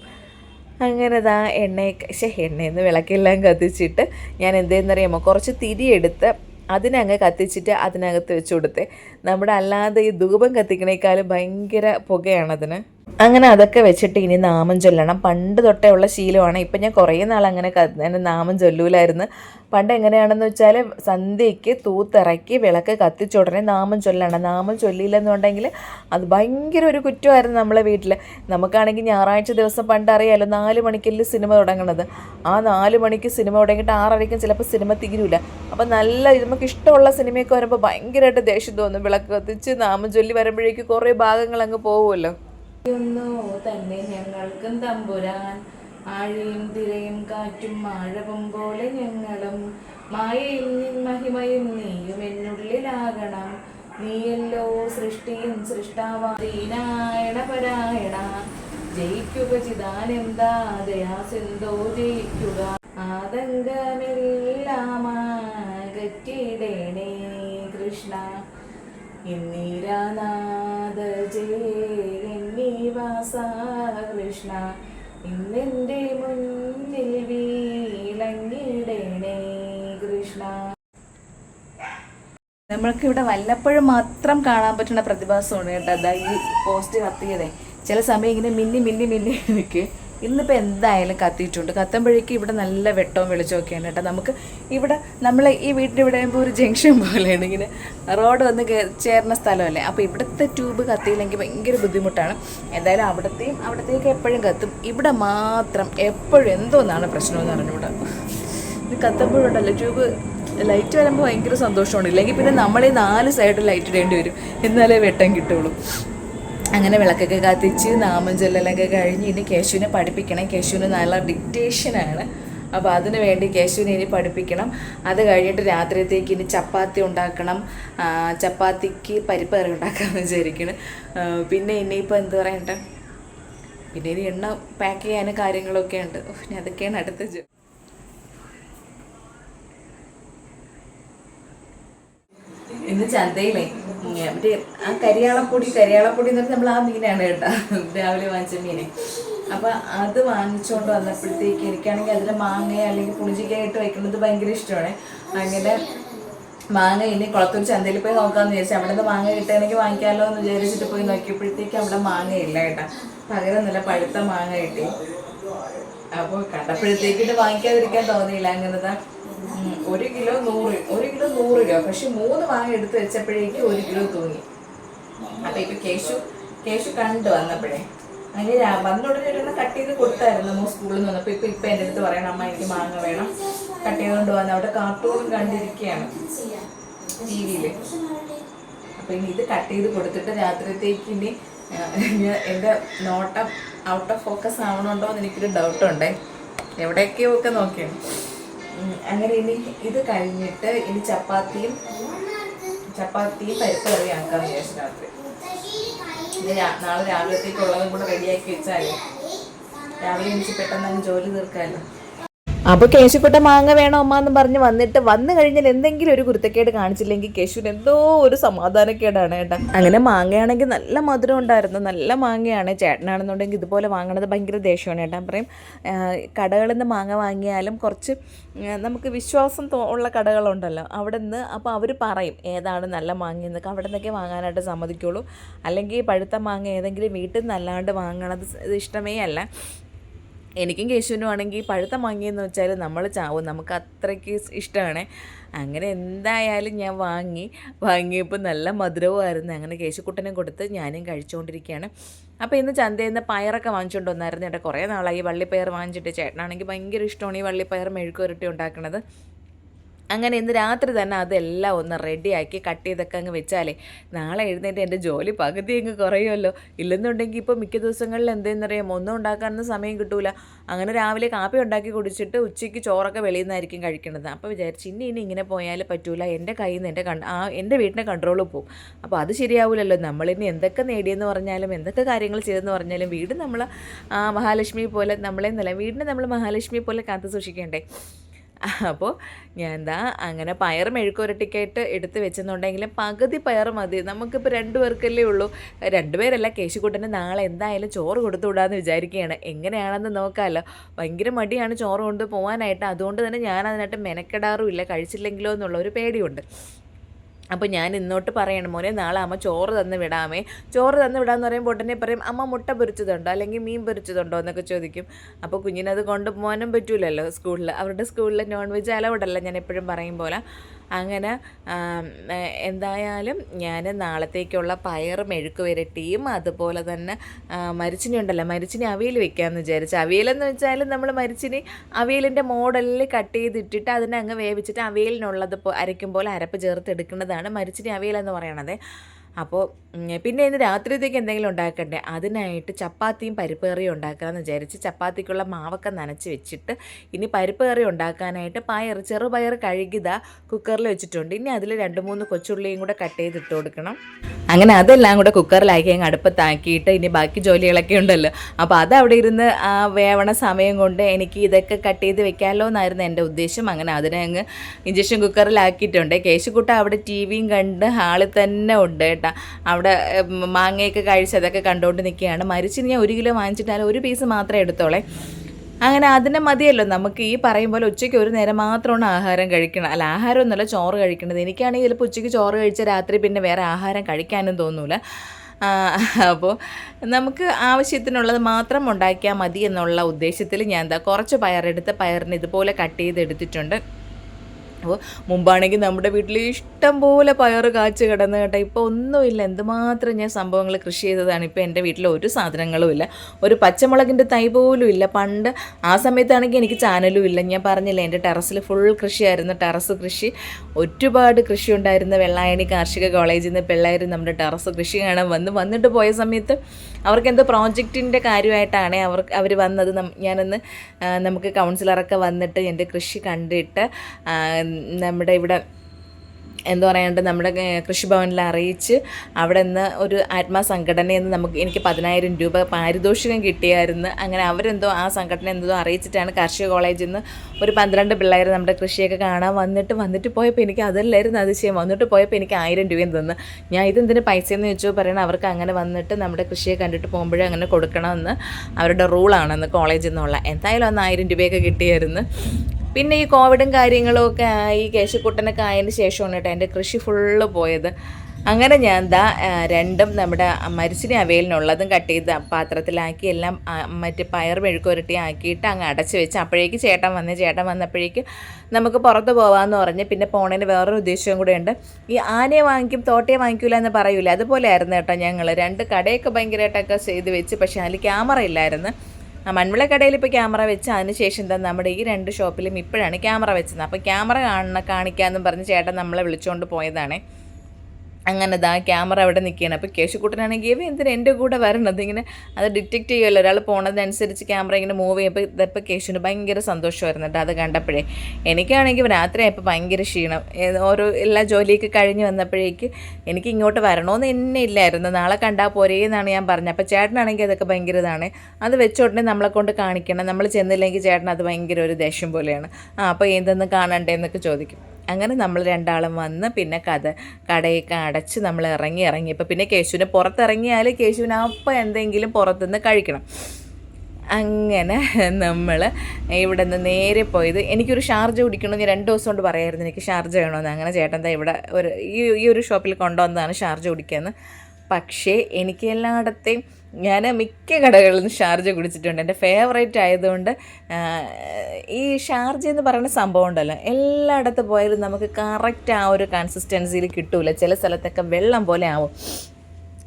അങ്ങനെ ദാ എണ്ണയൊക്കെ ശേ എണ്ണയെന്ന് വിളക്കെല്ലാം കത്തിച്ചിട്ട് ഞാൻ എന്തെന്നറിയാമോ കുറച്ച് തിരിയെടുത്ത് അതിനങ്ങ് കത്തിച്ചിട്ട് അതിനകത്ത് വെച്ച് കൊടുത്തേ. നമ്മുടെ അല്ലാതെ ഈ ധൂപം കത്തിക്കണേക്കാളും ഭയങ്കര പുകയാണതിന്. അങ്ങനെ അതൊക്കെ വെച്ചിട്ട് ഇനി നാമം ചൊല്ലണം. പണ്ട് തൊട്ടേ ഉള്ള ശീലമാണ്. ഇപ്പം ഞാൻ കുറേ നാൾ അങ്ങനെ നാമം ചൊല്ലൂലായിരുന്നു. പണ്ട് എങ്ങനെയാണെന്ന് വെച്ചാൽ സന്ധ്യയ്ക്ക് തൂത്തിറക്കി വിളക്ക് കത്തിച്ചുടനെ നാമം ചൊല്ലണം നാമം ചൊല്ലിയില്ലെന്നുണ്ടെങ്കിൽ അത് ഭയങ്കര ഒരു കുറ്റമായിരുന്നു നമ്മളെ വീട്ടിൽ നമുക്കാണെങ്കിൽ ഞായറാഴ്ച ദിവസം പണ്ട് അറിയാമല്ലോ നാല് മണിക്കല്ലേ സിനിമ തുടങ്ങണത്. ആ നാല് മണിക്ക് സിനിമ തുടങ്ങിയിട്ട് ആറരയ്ക്കും ചിലപ്പോൾ സിനിമ തീരൂല. അപ്പം നല്ല നമുക്ക് ഇഷ്ടമുള്ള സിനിമയൊക്കെ വരുമ്പോൾ ഭയങ്കരമായിട്ട് ദേഷ്യം തോന്നും. വിളക്ക് കത്തിച്ച് നാമം ചൊല്ലി വരുമ്പോഴേക്ക് കുറേ ഭാഗങ്ങൾ അങ്ങ് പോകുമല്ലോ തന്നെ ഞങ്ങൾക്കും തമ്പുരാൻ. ആഴയും തിരയും കാറ്റും ആഴവും പോലെ ഞങ്ങളും. മായയിൽ നിൻ മഹിമയും നീയും എന്നുള്ളിലാകണം നീയല്ലോ സൃഷ്ടിയും സൃഷ്ടാവാദീനായണ പരായണ ജയിക്കുക ചിദാനന്ദ ദയാസിന്ധോ ജയിക്കുക. കൃഷ്ണ. എന്നീരാനാഥ കൃഷ്ണ എന്നീ ജയവാസ കൃഷ്ണ. ഇന്നെന്റെ മുന്നിൽ വീളങ്ങിടണേ കൃഷ്ണ. നമ്മൾക്ക് ഇവിടെ വല്ലപ്പോഴും മാത്രം കാണാൻ പറ്റുന്ന പ്രതിഭാസമാണ് കേട്ടോ. അതാ ഈ പോസ്റ്റ് കത്തിയതേ ചില സമയം ഇങ്ങനെ മിന്നി മിന്നി മിന്നി നിൽക്കുക ഇന്നിപ്പോൾ എന്തായാലും കത്തിയിട്ടുണ്ട്. കത്തുമ്പോഴേക്കും ഇവിടെ നല്ല വെട്ടവും വെളിച്ചമൊക്കെയാണ് കേട്ടോ. നമുക്ക് ഇവിടെ നമ്മൾ ഈ വീട്ടിന്റെ ഇവിടെ ആകുമ്പോൾ ഒരു ജംഗ്ഷൻ പോലെയാണ്. ഇങ്ങനെ റോഡ് വന്ന് ചേർന്ന സ്ഥലമല്ലേ. അപ്പോൾ ഇവിടുത്തെ ട്യൂബ് കത്തിയില്ലെങ്കിൽ ഭയങ്കര ബുദ്ധിമുട്ടാണ്. എന്തായാലും അവിടത്തെയും അവിടത്തേക്ക് എപ്പോഴും കത്തും. ഇവിടെ മാത്രം എപ്പോഴും എന്തോന്നാണ് പ്രശ്നമെന്ന് പറഞ്ഞുകൂടെ. ഇത് കത്തുമ്പോഴുണ്ടല്ലോ ട്യൂബ് ലൈറ്റ് വരുമ്പോൾ ഭയങ്കര സന്തോഷമാണ്. ഇല്ലെങ്കിൽ പിന്നെ നമ്മളീ നാല് സൈഡ് ലൈറ്റ് ഇടേണ്ടി വരും. എന്നാലേ വെട്ടം കിട്ടുള്ളൂ അങ്ങനെ വിളക്കൊക്കെ കത്തിച്ച് നാമം ചൊല്ലലൊക്കെ കഴിഞ്ഞ് ഇനി കേശുവിനെ പഠിപ്പിക്കണം. കേശുവിന് നല്ല ഡിക്റ്റേഷനാണ് അപ്പോൾ അതിന് വേണ്ടി കേശുവിനെ ഇനി പഠിപ്പിക്കണം. അത് കഴിഞ്ഞിട്ട് രാത്രിയത്തേക്ക് ഇനി ചപ്പാത്തി ഉണ്ടാക്കണം. ചപ്പാത്തിക്ക് പരിപ്പ് കറി ഉണ്ടാക്കാമെന്ന് വിചാരിക്കണം. പിന്നെ ഇനിയിപ്പോൾ എന്താ പറയണ്ടേ പിന്നെ ഇനി എണ്ണ പാക്ക് ചെയ്യാനും കാര്യങ്ങളൊക്കെ ഉണ്ട്. പിന്നെ അതൊക്കെയാണ് അടുത്ത ഇന്ന് ചന്തയിലേ മറ്റേ ആ കരിയാളപ്പൊടി കരിയാളപ്പൊടി എന്ന് പറഞ്ഞാൽ നമ്മൾ ആ മീനാണ് കേട്ടോ രാവിലെ വാങ്ങിച്ച മീനെ. അപ്പൊ അത് വാങ്ങിച്ചുകൊണ്ട് വന്നപ്പോഴത്തേക്ക് എനിക്കാണെങ്കിൽ അതിൽ മാങ്ങ അല്ലെങ്കിൽ പുളിഞ്ചിക്കായിട്ട് വെക്കുന്നത് ഭയങ്കര ഇഷ്ടമാണ്. അങ്ങനെ മാങ്ങ ഇനി കുളത്തൂർ ചന്തയിൽ പോയി നോക്കാമെന്ന് വിചാരിച്ചു അവിടെ നിന്ന് മാങ്ങ കിട്ടുകയാണെങ്കിൽ വാങ്ങിക്കാമല്ലോ എന്ന് വിചാരിച്ചിട്ട് പോയി നോക്കിയപ്പോഴത്തേക്ക് അവിടെ മാങ്ങ ഇല്ല കേട്ടാ. പകരം നല്ല പഴുത്ത മാങ്ങ കിട്ടി. അപ്പോൾ കണ്ടപ്പോഴത്തേക്ക് ഇത് വാങ്ങിക്കാതിരിക്കാൻ തോന്നിയില്ല അങ്ങനത്തെ ഒരു കിലോ നൂറ് ഒരു കിലോ നൂറ് രൂപ. പക്ഷെ മൂന്ന് വാങ്ങി എടുത്ത് വെച്ചപ്പോഴേക്കും ഒരു കിലോ തൂങ്ങി. അപ്പൊ ഇപ്പൊ കേശു കേശു കണ്ടു വന്നപ്പോഴേ. അങ്ങനെ വന്നുടനെ ഒരെണ്ണം കട്ട് ചെയ്ത് കൊടുത്തായിരുന്നു നമ്മൾ സ്കൂളിൽ നിന്ന് വന്നപ്പോ. ഇപ്പൊ ഇപ്പൊ എന്റെ അടുത്ത് പറയണം അമ്മ എനിക്ക് മാങ്ങ വേണം. കട്ട് ചെയ്തുകൊണ്ട് വന്ന് അവിടെ കാർട്ടൂൺ കണ്ടിരിക്കുകയാണ് ടി വിയിൽ. അപ്പൊ ഇനി ഇത് കട്ട് ചെയ്ത് കൊടുത്തിട്ട് രാത്രിത്തേക്ക് ഇനി എന്റെ എന്റെ നോട്ടം ഔട്ട് ഓഫ് ഫോക്കസ് ആവണുണ്ടോ എന്ന് എനിക്കൊരു ഡൗട്ടുണ്ടേ എവിടെയൊക്കെയോ ഒക്കെ നോക്കിയാണ്. അങ്ങനെ ഇനി ഇത് കഴിഞ്ഞിട്ട് ഇനി ചപ്പാത്തിയും ചപ്പാത്തിയും പരിപ്പ് കറി ആക്കാൻ വിചാരിച്ചു രാത്രി. നാളെ രാവിലത്തേക്കുള്ളതും കൂടെ റെഡിയാക്കി വെച്ചാലേ. രാവിലെ എനിക്ക് പെട്ടെന്ന് അങ്ങ് ജോലി തീർക്കാമല്ലോ അപ്പോൾ കേശുക്കുട്ട മാങ്ങ വേണോ അമ്മ എന്ന് പറഞ്ഞ് വന്നിട്ട് വന്നു കഴിഞ്ഞാൽ എന്തെങ്കിലും ഒരു കുരുത്തക്കേട് കാണിച്ചില്ലെങ്കിൽ കേശുവിന് എന്തോ ഒരു സമാധാനക്കേടാണ് കേട്ടോ. അങ്ങനെ മാങ്ങയാണെങ്കിൽ നല്ല മധുരം ഉണ്ടായിരുന്നു. നല്ല മാങ്ങയാണ്. ചേട്ടനാണെന്നുണ്ടെങ്കിൽ ഇതുപോലെ വാങ്ങണത് ഭയങ്കര ദേഷ്യമാണ് ഏട്ടാ പറയും കടകളിൽ നിന്ന് മാങ്ങ വാങ്ങിയാലും കുറച്ച് നമുക്ക് വിശ്വാസം ഉള്ള കടകളുണ്ടല്ലോ. അവിടെ നിന്ന് അപ്പോൾ അവർ പറയും ഏതാണ് നല്ല മാങ്ങ എന്നൊക്കെ. അവിടെ നിന്നൊക്കെ വാങ്ങാനായിട്ട് സമ്മതിക്കുള്ളൂ. അല്ലെങ്കിൽ പഴുത്ത മാങ്ങ ഏതെങ്കിലും വീട്ടിൽ നിന്ന് അല്ലാണ്ട് വാങ്ങണത് ഇഷ്ടമേ അല്ല. എനിക്കും കേശുവിനും ആണെങ്കിൽ പഴുത്ത മാങ്ങയെന്ന് വെച്ചാൽ നമ്മൾ ചാവും നമുക്ക് അത്രയ്ക്ക് ഇഷ്ടമാണ്. അങ്ങനെ എന്തായാലും ഞാൻ വാങ്ങി വാങ്ങിയപ്പോൾ നല്ല മധുരവുമായിരുന്നു. അങ്ങനെ കേശുക്കുട്ടനും കൊടുത്ത് ഞാനും കഴിച്ചുകൊണ്ടിരിക്കുകയാണ്. അപ്പോൾ ഇന്ന് ചന്തയിൽ നിന്ന് പയറൊക്കെ വാങ്ങിച്ചുകൊണ്ട് വന്നായിരുന്നു ചേട്ടാ കുറേ നാളായി വള്ളിപ്പയർ വാങ്ങിച്ചിട്ട് ചേട്ടനാണെങ്കിൽ ഭയങ്കര ഇഷ്ടമാണ് ഈ വള്ളിപ്പയർ മെഴുക്കുരട്ടി ഉണ്ടാക്കുന്നത്. അങ്ങനെ ഇന്ന് രാത്രി തന്നെ അതെല്ലാം ഒന്ന് റെഡിയാക്കി കട്ട് ചെയ്തൊക്കെ അങ്ങ് വെച്ചാലേ നാളെ എഴുന്നേറ്റ് എന്റെ ജോലി പകുതി അങ്ങ് കുറയുമല്ലോ. ഇല്ലെന്നുണ്ടെങ്കിൽ ഇപ്പോൾ മിക്ക ദിവസങ്ങളിൽ എന്തെന്നറിയാം ഒന്നും ഉണ്ടാക്കാനൊന്നും സമയം കിട്ടൂല. അങ്ങനെ രാവിലെ കാപ്പി ഉണ്ടാക്കി കുടിച്ചിട്ട് ഉച്ചയ്ക്ക് ചോറൊക്കെ വെളിയിൽ നിന്നായിരിക്കും കഴിക്കേണ്ടത് അപ്പോൾ വിചാരിച്ചു ഇനി ഇനി ഇങ്ങനെ പോയാൽ പറ്റൂല. എന്റെ കയ്യിൽ നിന്ന് എന്റെ കൺ ആ എന്റെ വീട്ടിന്റെ കൺട്രോൾ പോകും. അപ്പോൾ അത് ശരിയാവില്ലല്ലോ നമ്മളിനി എന്തൊക്കെ നേടിയെന്ന് പറഞ്ഞാലും എന്തൊക്കെ കാര്യങ്ങൾ ചെയ്തെന്ന് പറഞ്ഞാലും വീട് നമ്മൾ മഹാലക്ഷ്മി പോലെ നമ്മളെ നില വീടിനെ നമ്മൾ മഹാലക്ഷ്മി പോലെ കാത്തു സൂക്ഷിക്കണ്ടേ. അപ്പോൾ ഞാൻ എന്താ അങ്ങനെ പയർ മെഴുക്കുരട്ടിക്കായിട്ട് എടുത്ത് വെച്ചെന്നുണ്ടെങ്കിൽ പകുതി പയർ മതി. നമുക്കിപ്പോൾ രണ്ട് പേർക്കല്ലേ ഉള്ളൂ. രണ്ടുപേരല്ല കേശുക്കുട്ടന് നാളെ എന്തായാലും ചോറ് കൊടുത്തുവിടാന്ന് വിചാരിക്കുകയാണ്. എങ്ങനെയാണെന്ന് നോക്കാമല്ലോ ഭയങ്കര മടിയാണ് ചോറ് കൊണ്ട് പോകാനായിട്ട് അതുകൊണ്ട് തന്നെ ഞാൻ അതിനായിട്ട് മെനക്കെടാറുമില്ല. കഴിച്ചില്ലെങ്കിലോ എന്നുള്ള ഒരു പേടിയുണ്ട്. അപ്പോൾ ഞാൻ ഇന്നോട്ട് പറയണം മോനെ നാളെ അമ്മ ചോറ് തന്ന് വിടാമേ. ചോറ് തന്ന് വിടാമെന്ന് പറയുമ്പോൾ ഉടനെ പറയും അമ്മ മുട്ട പൊരിച്ചതുണ്ടോ? അല്ലെങ്കിൽ മീൻ പൊരിച്ചതുണ്ടോ? എന്നൊക്കെ ചോദിക്കും. അപ്പോൾ കുഞ്ഞിനത് കൊണ്ടുപോകാനും പറ്റൂലല്ലോ സ്കൂളിൽ അവരുടെ സ്കൂളിൽ നോൺ വെജ് അലൗഡല്ല ഞാൻ എപ്പോഴും പറയും പോലെ. അങ്ങനെ എന്തായാലും ഞാൻ നാളത്തേക്കുള്ള പയർ മെഴുക്ക് വരട്ടിയും അതുപോലെ തന്നെ മരിച്ചിനി ഉണ്ടല്ലോ മരിച്ചിനി അവിയൽ വെക്കാമെന്ന് വിചാരിച്ചു. അവിയലെന്ന് വെച്ചാൽ നമ്മൾ മരിച്ചിനി അവിയലിന്റെ മോഡലിൽ കട്ട് ചെയ്തിട്ടിട്ട് അതിനെ അങ്ങ് വേവിച്ചിട്ട് അവിയലിനുള്ളത് അരയ്ക്കും പോലെ അരപ്പ് ചേർത്ത് എടുക്കുന്നതാണ് മരിച്ചിനി അവിയൽ എന്ന് പറയണത്. അപ്പോൾ പിന്നെ ഇന്ന് രാത്രിയത്തേക്ക് എന്തെങ്കിലും ഉണ്ടാക്കണ്ടേ? അതിനായിട്ട് ചപ്പാത്തിയും പരിപ്പ് കറിയും ഉണ്ടാക്കാമെന്ന് വിചാരിച്ച് ചപ്പാത്തിക്കുള്ള മാവൊക്കെ നനച്ച് വെച്ചിട്ട് ഇനി പരിപ്പ് കറി ഉണ്ടാക്കാനായിട്ട് പയർ ചെറുപയർ കഴുകിത കുക്കറിൽ വെച്ചിട്ടുണ്ട്. ഇനി അതിൽ രണ്ട് മൂന്ന് കൊച്ചുള്ളിയും കൂടെ കട്ട് ചെയ്തിട്ട് കൊടുക്കണം. അങ്ങനെ അതെല്ലാം കൂടെ കുക്കറിലാക്കി അങ്ങ് അടുപ്പത്താക്കിയിട്ട് ഇനി ബാക്കി ജോലികളൊക്കെ ഉണ്ടല്ലോ. അപ്പോൾ അതവിടെ ഇരുന്ന് ആ വേവണ സമയം കൊണ്ട് എനിക്ക് ഇതൊക്കെ കട്ട് ചെയ്ത് വെക്കാമല്ലോ എന്നായിരുന്നു എന്റെ ഉദ്ദേശം. അങ്ങനെ അതിനെ അങ്ങ് ഇഞ്ചക്ഷൻ കുക്കറിലാക്കിയിട്ടുണ്ട്. കേശുക്കുട്ട അവിടെ ടി വിയും കണ്ട് ഹാളിൽ തന്നെ ഉണ്ട് അവിടെ മാങ്ങയൊക്കെ കഴിച്ചതൊക്കെ കണ്ടുകൊണ്ട് നിൽക്കുകയാണ് മരിച്ചിന് ഞാൻ ഒരു കിലോ വാങ്ങിച്ചിട്ടാൽ ഒരു പീസ് മാത്രമേ എടുത്തോളേ. അങ്ങനെ അതിനെ മതിയല്ലോ. നമുക്ക് ഈ പറയും പോലെ ഉച്ചയ്ക്ക് ഒരു നേരം മാത്രമാണ് ആഹാരം കഴിക്കണം. അല്ല ആഹാരം ഒന്നുമല്ല ചോറ് കഴിക്കേണ്ടത്. എനിക്കാണെങ്കിൽ ചിലപ്പോൾ ഉച്ചയ്ക്ക് ചോറ് കഴിച്ച രാത്രി പിന്നെ വേറെ ആഹാരം കഴിക്കാനും തോന്നൂല. അപ്പോൾ നമുക്ക് ആവശ്യത്തിനുള്ളത് മാത്രം ഉണ്ടാക്കിയാൽ മതി എന്നുള്ള ഉദ്ദേശത്തിൽ ഞാൻ എന്താ കുറച്ച് പയറെടുത്ത് പയറിന് ഇതുപോലെ കട്ട് ചെയ്ത് എടുത്തിട്ടുണ്ട് അപ്പോൾ മുമ്പാണെങ്കിൽ നമ്മുടെ വീട്ടിൽ ഇഷ്ടം പോലെ പയറ് കാച്ച് കിടന്ന് കേട്ടോ. ഇപ്പോൾ ഒന്നുമില്ല. എന്തുമാത്രം ഞാൻ സംഭവങ്ങൾ കൃഷി ചെയ്തതാണ്. ഇപ്പോൾ എന്റെ വീട്ടിൽ ഒരു സാധനങ്ങളും ഇല്ല. ഒരു പച്ചമുളകിന്റെ തൈ പോലും ഇല്ല. പണ്ട് ആ സമയത്താണെങ്കിൽ എനിക്ക് ചാനലും ഇല്ല. ഞാൻ പറഞ്ഞില്ല എന്റെ ടെറസിൽ ഫുൾ കൃഷിയായിരുന്നു. ടെറസ് കൃഷി. ഒരുപാട് കൃഷി ഉണ്ടായിരുന്ന വെള്ളായണി കാർഷിക കോളേജിൽ നിന്ന് പിള്ളേർ നമ്മുടെ ടെറസ് കൃഷി കാണാൻ വന്ന് വന്നിട്ട് പോയ സമയത്ത് അവർക്ക് എന്തോ പ്രോജക്റ്റിന്റെ കാര്യമായിട്ടാണ് അവർ അവർ വന്നത്. ഞാനൊന്ന് നമുക്ക് കൗൺസിലറൊക്കെ വന്നിട്ട് എന്റെ കൃഷി കണ്ടിട്ട് നമ്മുടെ ഇവിടെ എന്താ പറയാണ്ട് നമ്മുടെ കൃഷിഭവനിൽ അറിയിച്ച് അവിടെ നിന്ന് ഒരു ആത്മാ സംഘടനയിൽ നിന്ന് നമുക്ക് എനിക്ക് പതിനായിരം രൂപ പാരിതോഷികം കിട്ടിയായിരുന്നു. അങ്ങനെ അവരെന്തോ ആ സംഘടന എന്തോ അറിയിച്ചിട്ടാണ് കാർഷിക കോളേജിൽ നിന്ന് ഒരു പന്ത്രണ്ട് പിള്ളേർ നമ്മുടെ കൃഷിയൊക്കെ കാണാൻ വന്നിട്ട് വന്നിട്ട് പോയപ്പോൾ എനിക്ക് അതല്ലായിരുന്നു അതിശയം. വന്നിട്ട് പോയപ്പോൾ എനിക്ക് ആയിരം രൂപയും തന്നു. ഞാൻ ഇതെന്തിന് പൈസ എന്ന് ചോദിച്ചു പറയണം അവർക്ക് അങ്ങനെ വന്നിട്ട് നമ്മുടെ കൃഷിയെ കണ്ടിട്ട് പോകുമ്പോഴേ അങ്ങനെ കൊടുക്കണമെന്ന് അവരുടെ റൂളാണെന്ന് കോളേജിൽ നിന്നുള്ള. എന്തായാലും അന്ന് ആയിരം രൂപയൊക്കെ കിട്ടിയായിരുന്നു. പിന്നെ ഈ കോവിഡും കാര്യങ്ങളും ഒക്കെ ആയി കേശക്കുട്ടനൊക്കെ ആയതിന് ശേഷമാണ് കേട്ടോ എന്റെ കൃഷി ഫുള്ള് പോയത്. അങ്ങനെ ഞാൻ എന്താ രണ്ടും നമ്മുടെ മരിച്ചിനി അവയിലിനുള്ളതും കട്ട് ചെയ്ത് പാത്രത്തിലാക്കി എല്ലാം മറ്റേ പയർ മെഴുക്കുരട്ടി ആക്കിയിട്ട് അങ്ങ് അടച്ച് വെച്ച് അപ്പോഴേക്ക് ചേട്ടൻ വന്ന് ചേട്ടൻ വന്നപ്പോഴേക്ക് നമുക്ക് പുറത്ത് പോകാമെന്ന് പറഞ്ഞ് പിന്നെ പോണതിന് വേറൊരു ഉദ്ദേശവും കൂടെ ഉണ്ട്. ഈ ആനയെ വാങ്ങിക്കും തോട്ടയെ വാങ്ങിക്കൂല എന്ന് പറയൂല അതുപോലെ ആയിരുന്നു കേട്ടോ ഞങ്ങൾ രണ്ട് കടയൊക്കെ ഭയങ്കരമായിട്ടൊക്കെ ചെയ്ത് വെച്ച് പക്ഷേ അതിൽ ക്യാമറ ഇല്ലായിരുന്നു. ആ മൺവിളക്കടയിൽ ഇപ്പോൾ ക്യാമറ വെച്ച് അതിനുശേഷം എന്താ നമ്മുടെ ഈ രണ്ട് ഷോപ്പിലും ഇപ്പോഴാണ് ക്യാമറ വെച്ചത്. അപ്പോൾ ക്യാമറ കാണണം കാണിക്കാമെന്നും പറഞ്ഞ് ചേട്ടൻ നമ്മളെ വിളിച്ചുകൊണ്ട് പോയതാണേ. അങ്ങനെ ദാ ക്യാമറ അവിടെ നിൽക്കുകയാണ്. അപ്പോൾ കേശുക്കുട്ടനാണെങ്കിൽ ഇവ എന്തിനാ എന്റെ കൂടെ വരണത്? ഇങ്ങനെ അത് ഡിറ്റക്റ്റ് ചെയ്യുമല്ലോ. ഒരാൾ പോണതനുസരിച്ച് ക്യാമറ ഇങ്ങനെ മൂവ് ചെയ്യുമ്പോൾ ഇതപ്പോൾ കേശുവിന് ഭയങ്കര സന്തോഷമായിരുന്നു കേട്ടോ. അത് കണ്ടപ്പോഴേ എനിക്കാണെങ്കിൽ രാത്രി ആയപ്പോൾ ഭയങ്കര ക്ഷീണം. ഓരോ എല്ലാ ജോലിയൊക്കെ കഴിഞ്ഞ് വന്നപ്പോഴേക്ക് എനിക്ക് ഇങ്ങോട്ട് വരണമെന്ന് എന്നെ ഇല്ലായിരുന്നു. നാളെ കണ്ടാൽ പോരേ എന്നാണ് ഞാൻ പറഞ്ഞത്. അപ്പോൾ ചേട്ടനാണെങ്കിൽ അതൊക്കെ ഭയങ്കര ഇതാണ്. അത് വെച്ചോട്ടെ നമ്മളെ കൊണ്ട് കാണിക്കണം. നമ്മൾ ചെന്നില്ലെങ്കിൽ ചേട്ടൻ അത് ഭയങ്കര ഒരു ദേഷ്യം പോലെയാണ്. ആ അപ്പോൾ എന്തെന്ന് കാണണ്ടേ എന്നൊക്കെ ചോദിക്കും. അങ്ങനെ നമ്മൾ രണ്ടാളും വന്ന് പിന്നെ കഥ കടയൊക്കെ അടച്ച് നമ്മൾ ഇറങ്ങി ഇറങ്ങി. ഇറങ്ങിയപ്പോൾ പിന്നെ കേശുവിനെ പുറത്തിറങ്ങിയാൽ കേശുവിന് അപ്പം എന്തെങ്കിലും പുറത്തുനിന്ന് കഴിക്കണം. അങ്ങനെ നമ്മൾ ഇവിടെ നിന്ന് നേരെ പോയത്. എനിക്കൊരു ഷാർജ കുടിക്കണമെന്ന് രണ്ട് ദിവസം കൊണ്ട് പറയായിരുന്നു. എനിക്ക് ഷാർജ വേണമെന്ന് അങ്ങനെ ചേട്ടൻ ദാ ഇവിടെ ഒരു ഈ ഈ ഒരു ഷോപ്പിൽ കൊണ്ടുവന്നതാണ് ഷാർജ കുടിക്കാമെന്ന് പക്ഷേ എനിക്ക് എല്ലായിടത്തെയും ഞാൻ മിക്ക കടകളിൽ നിന്ന് ഷാർജ കുടിച്ചിട്ടുണ്ട്. എന്റെ ഫേവറേറ്റ് ആയതുകൊണ്ട് ഈ ഷാർജ എന്ന് പറയുന്ന സംഭവം ഉണ്ടല്ലോ. എല്ലായിടത്ത് പോയാലും നമുക്ക് കറക്റ്റ് ആ ഒരു കൺസിസ്റ്റൻസിയിൽ കിട്ടൂല. ചില സ്ഥലത്തൊക്കെ വെള്ളം പോലെ ആവും.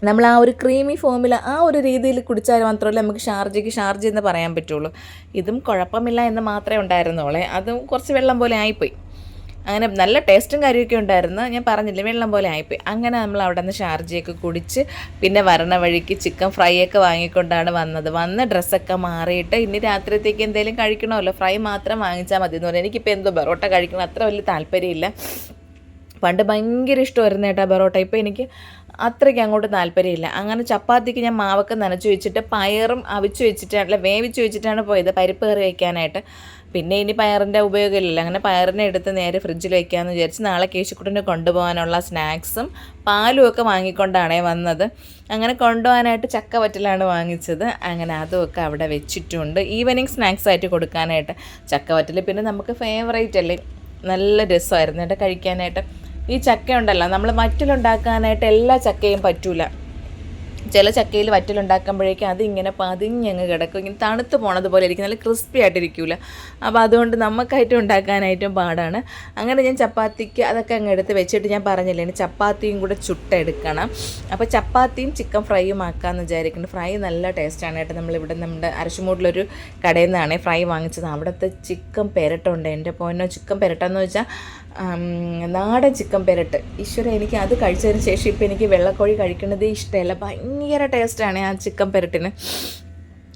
നമ്മൾ ആ ഒരു ക്രീമി ഫോമിൽ ആ ഒരു രീതിയിൽ കുടിച്ചാൽ മാത്രമല്ല നമുക്ക് ഷാർജയ്ക്ക് ഷാർജ എന്ന് പറയാൻ പറ്റുള്ളൂ. ഇതും കുഴപ്പമില്ല എന്ന് മാത്രമേ ഉണ്ടായിരുന്നുള്ളേ. അതും കുറച്ച് വെള്ളം പോലെ ആയിപ്പോയി. അങ്ങനെ നല്ല ടേസ്റ്റും കാര്യമൊക്കെ ഉണ്ടായിരുന്നു. ഞാൻ പറഞ്ഞില്ല വെള്ളം പോലെ ആയിപ്പോയി. അങ്ങനെ നമ്മൾ അവിടെ നിന്ന് ഷാർജയൊക്കെ കുടിച്ച് പിന്നെ വരണ വഴിക്ക് ചിക്കൻ ഫ്രൈ ഒക്കെ വാങ്ങിക്കൊണ്ടാണ് വന്നത്. വന്ന ഡ്രസ്സൊക്കെ മാറിയിട്ട് ഇനി രാത്രിയത്തേക്ക് എന്തെങ്കിലും കഴിക്കണമല്ലോ. ഫ്രൈ മാത്രം വാങ്ങിച്ചാൽ മതി എന്ന് പറഞ്ഞാൽ എനിക്കിപ്പോൾ എന്തോ ബറോട്ട കഴിക്കണം അത്ര വലിയ താല്പര്യമില്ല. പണ്ട് ഭയങ്കര ഇഷ്ടമായിരുന്നു കേട്ടോ ബറോട്ട. ഇപ്പോൾ എനിക്ക് അത്രയ്ക്ക് അങ്ങോട്ട് താല്പര്യമില്ല. അങ്ങനെ ചപ്പാത്തിക്ക് ഞാൻ മാവൊക്കെ നനച്ച് വെച്ചിട്ട് പയറും അവിച്ച് വെച്ചിട്ടാണ് വേവിച്ച് വെച്ചിട്ടാണ് പോയത്. പരിപ്പ് കറി വയ്ക്കാനായിട്ട് പിന്നെ ഇനി പയറിന്റെ ഉപയോഗമില്ല അങ്ങനെ പയറിനെ എടുത്ത് നേരെ ഫ്രിഡ്ജിൽ വെക്കാമെന്ന് വിചാരിച്ച് നാളെ കേശുക്കുട്ടന് കൊണ്ടുപോകാനുള്ള സ്നാക്സും പാലും ഒക്കെ വാങ്ങിക്കൊണ്ടാണേ വന്നത്. അങ്ങനെ കൊണ്ടുപോകാനായിട്ട് ചക്ക വറ്റലാണ് വാങ്ങിച്ചത്. അങ്ങനെ അതുമൊക്കെ അവിടെ വെച്ചിട്ടുണ്ട്. ഈവനിങ് സ്നാക്സ് ആയിട്ട് കൊടുക്കാനായിട്ട്. ചക്ക വറ്റൽ പിന്നെ നമുക്ക് ഫേവറേറ്റ് അല്ലേ? നല്ല രസമായിരുന്നു. കേട്ടോ കഴിക്കാനായിട്ട് ഈ ചക്ക ഉണ്ടല്ലോ നമ്മൾ മറ്റിലുണ്ടാക്കാനായിട്ട് എല്ലാ ചക്കയും പറ്റൂല. ചില ചക്കയിൽ വറ്റലുണ്ടാക്കുമ്പോഴേക്കും അതിങ്ങനെ പതിഞ്ഞങ്ങ് കിടക്കും. ഇങ്ങനെ തണുത്ത് പോണതുപോലെ ഇരിക്കും. നല്ല ക്രിസ്പി ആയിട്ടിരിക്കൂല. അപ്പോൾ അതുകൊണ്ട് നമുക്കായിട്ട് ഉണ്ടാക്കാനായിട്ടും പാടാണ്. അങ്ങനെ ഞാൻ ചപ്പാത്തിക്ക് അതൊക്കെ അങ്ങ് എടുത്ത് വെച്ചിട്ട് ഞാൻ പറഞ്ഞില്ലേ ചപ്പാത്തിയും കൂടെ ചുട്ടെടുക്കണം. അപ്പോൾ ചപ്പാത്തിയും ചിക്കൻ ഫ്രൈയും ആക്കാമെന്ന് വിചാരിക്കുന്നുണ്ട് ഫ്രൈ നല്ല ടേസ്റ്റാണ് കേട്ടോ. നമ്മളിവിടെ നമ്മുടെ അരശുമൂട്ടിലൊരു കടയിൽ നിന്നാണ് ഫ്രൈ വാങ്ങിച്ചത്. അവിടുത്തെ ചിക്കൻ പെരട്ടുണ്ട് എന്റെ പോന്നോ ചിക്കൻ പെരട്ടെന്ന് വെച്ചാൽ നാടൻ ചിക്കൻ പെരട്ട്. ഈശ്വര എനിക്ക് അത് കഴിച്ചതിന് ശേഷം ഇപ്പം എനിക്ക് വെള്ളക്കോഴി കഴിക്കുന്നത് ഇഷ്ടമല്ല. ഭയങ്കര ടേസ്റ്റാണ് ആ ചിക്കൻ പെരട്ടിന്.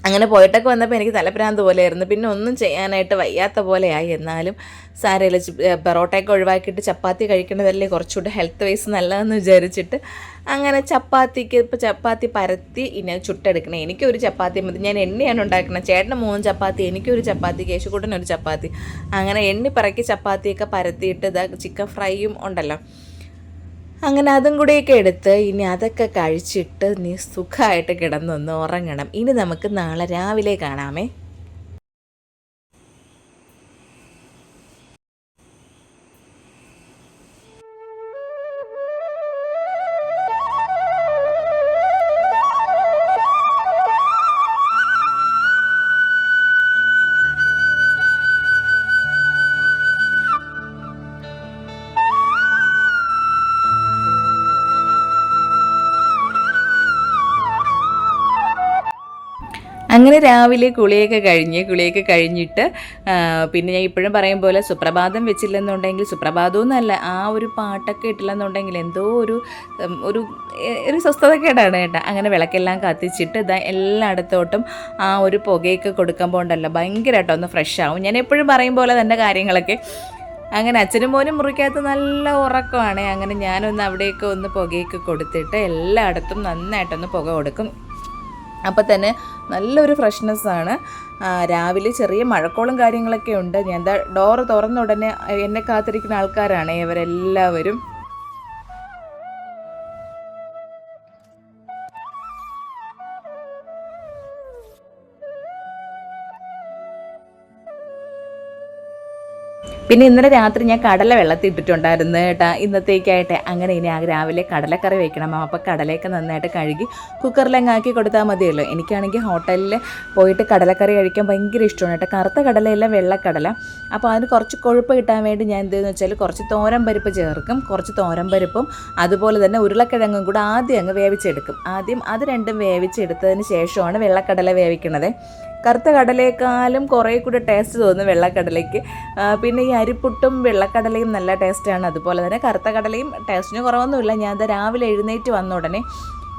അങ്ങനെ പോയിട്ടൊക്കെ വന്നപ്പോൾ എനിക്ക് തലപ്രാന്ത് പോലെയായിരുന്നു. പിന്നെ ഒന്നും ചെയ്യാനായിട്ട് വയ്യാത്ത പോലെയായി. എന്നാലും സാരയില്ല പൊറോട്ടയൊക്കെ ഒഴിവാക്കിയിട്ട് ചപ്പാത്തി കഴിക്കുന്നതല്ലേ കുറച്ചുകൂടെ ഹെൽത്ത് വൈസ് നല്ലതെന്ന് വിചാരിച്ചിട്ട് അങ്ങനെ ചപ്പാത്തിക്ക് ഇപ്പോൾ ചപ്പാത്തി പരത്തി ഇനി ചുട്ടെടുക്കണം. എനിക്കൊരു ചപ്പാത്തി മതി. ഞാൻ എണ്ണയാണ് ഉണ്ടാക്കുന്നത് ചേട്ടന് മൂന്ന് ചപ്പാത്തി എനിക്കൊരു ചപ്പാത്തി കേശുകൂട്ടന് ഒരു ചപ്പാത്തി. അങ്ങനെ എണ്ണി പറക്കി ചപ്പാത്തിയൊക്കെ പരത്തിയിട്ട് ഇതാ ചിക്കൻ ഫ്രൈയും ഉണ്ടല്ലോ. അങ്ങനെ അതും കൂടെയൊക്കെ എടുത്ത് ഇനി അതൊക്കെ കഴിച്ചിട്ട് നീ സുഖമായിട്ട് കിടന്നൊന്ന് ഉറങ്ങണം. ഇനി നമുക്ക് നാളെ രാവിലെ കാണാമേ. അങ്ങനെ രാവിലെ കുളിയൊക്കെ കഴിഞ്ഞ് കുളിയൊക്കെ കഴിഞ്ഞിട്ട് പിന്നെ ഞാൻ ഇപ്പോഴും പറയും പോലെ സുപ്രഭാതം വെച്ചില്ലെന്നുണ്ടെങ്കിൽ സുപ്രഭാതവും എന്നല്ല ആ ഒരു പാട്ടൊക്കെ ഇട്ടില്ലെന്നുണ്ടെങ്കിൽ എന്തോ ഒരു ഒരു ഒരു സ്വസ്ഥതക്കേടാണ് കേട്ടോ. അങ്ങനെ വിളക്കെല്ലാം കത്തിച്ചിട്ട് ഇതാ എല്ലായിടത്തോട്ടും ആ ഒരു പുകയൊക്കെ കൊടുക്കുമ്പോൾ ഉണ്ടല്ലോ ഭയങ്കരമായിട്ട് ഒന്ന് ഫ്രഷ് ആവും. ഞാൻ എപ്പോഴും പറയും പോലെ തന്നെ കാര്യങ്ങളൊക്കെ. അങ്ങനെ അച്ഛനും മോനും മുറിക്കകത്ത് നല്ല ഉറക്കമാണ്. അങ്ങനെ ഞാനൊന്ന് അവിടെയൊക്കെ ഒന്ന് പുകയൊക്കെ കൊടുത്തിട്ട് എല്ലായിടത്തും നന്നായിട്ടൊന്ന് പുക കൊടുക്കും. അപ്പോൾ തന്നെ നല്ലൊരു ഫ്രഷ്നെസ്സാണ്. രാവിലെ ചെറിയ മഴക്കോളും കാര്യങ്ങളൊക്കെ ഉണ്ട്. ഞാൻ ഡോറ് തുറന്ന ഉടനെ എന്നെ കാത്തിരിക്കുന്ന ആൾക്കാരാണ് ഇവരെല്ലാവരും. പിന്നെ ഇന്നലെ രാത്രി ഞാൻ കടല വെള്ളത്തിൽ ഇട്ടിട്ടുണ്ടായിരുന്നു കേട്ടാ ഇന്നത്തേക്കായിട്ട് അങ്ങനെ ഇനി ആ രാവിലെ കടലക്കറി വെക്കണം. അപ്പോൾ കടലയൊക്കെ നന്നായിട്ട് കഴുകി കുക്കറിലങ്ങ് ആക്കി കൊടുത്താൽ മതിയല്ലോ. എനിക്കാണെങ്കിൽ ഹോട്ടലിൽ പോയിട്ട് കടലക്കറി കഴിക്കാൻ ഭയങ്കര ഇഷ്ടമാണ് കേട്ടോ കറുത്ത കടലയല്ല വെള്ളക്കടല. അപ്പോൾ അതിന് കുറച്ച് കൊഴുപ്പ് കിട്ടാൻ വേണ്ടി ഞാൻ എന്തെന്ന് വെച്ചാൽ കുറച്ച് തോരൻ പരിപ്പ് ചേർക്കും. കുറച്ച് തോരൻ പരിപ്പും അതുപോലെ തന്നെ ഉരുളക്കിഴങ്ങും കൂടെ ആദ്യം അങ്ങ് വേവിച്ചെടുക്കും. ആദ്യം അത് രണ്ടും വേവിച്ചെടുത്തതിന് ശേഷമാണ് വെള്ളക്കടല വേവിക്കണത്. കറുത്ത കടലയേക്കാളും കുറേ കൂടി ടേസ്റ്റ് തോന്നുന്നു വെള്ളക്കടലയ്ക്ക്. പിന്നെ ഈ അരിപ്പുട്ടും വെള്ളക്കടലയും നല്ല ടേസ്റ്റാണ് അതുപോലെ തന്നെ കറുത്ത കടലയും ടേസ്റ്റിന് കുറവൊന്നുമില്ല. ഞാൻ രാവിലെ എഴുന്നേറ്റ് വന്ന ഉടനെ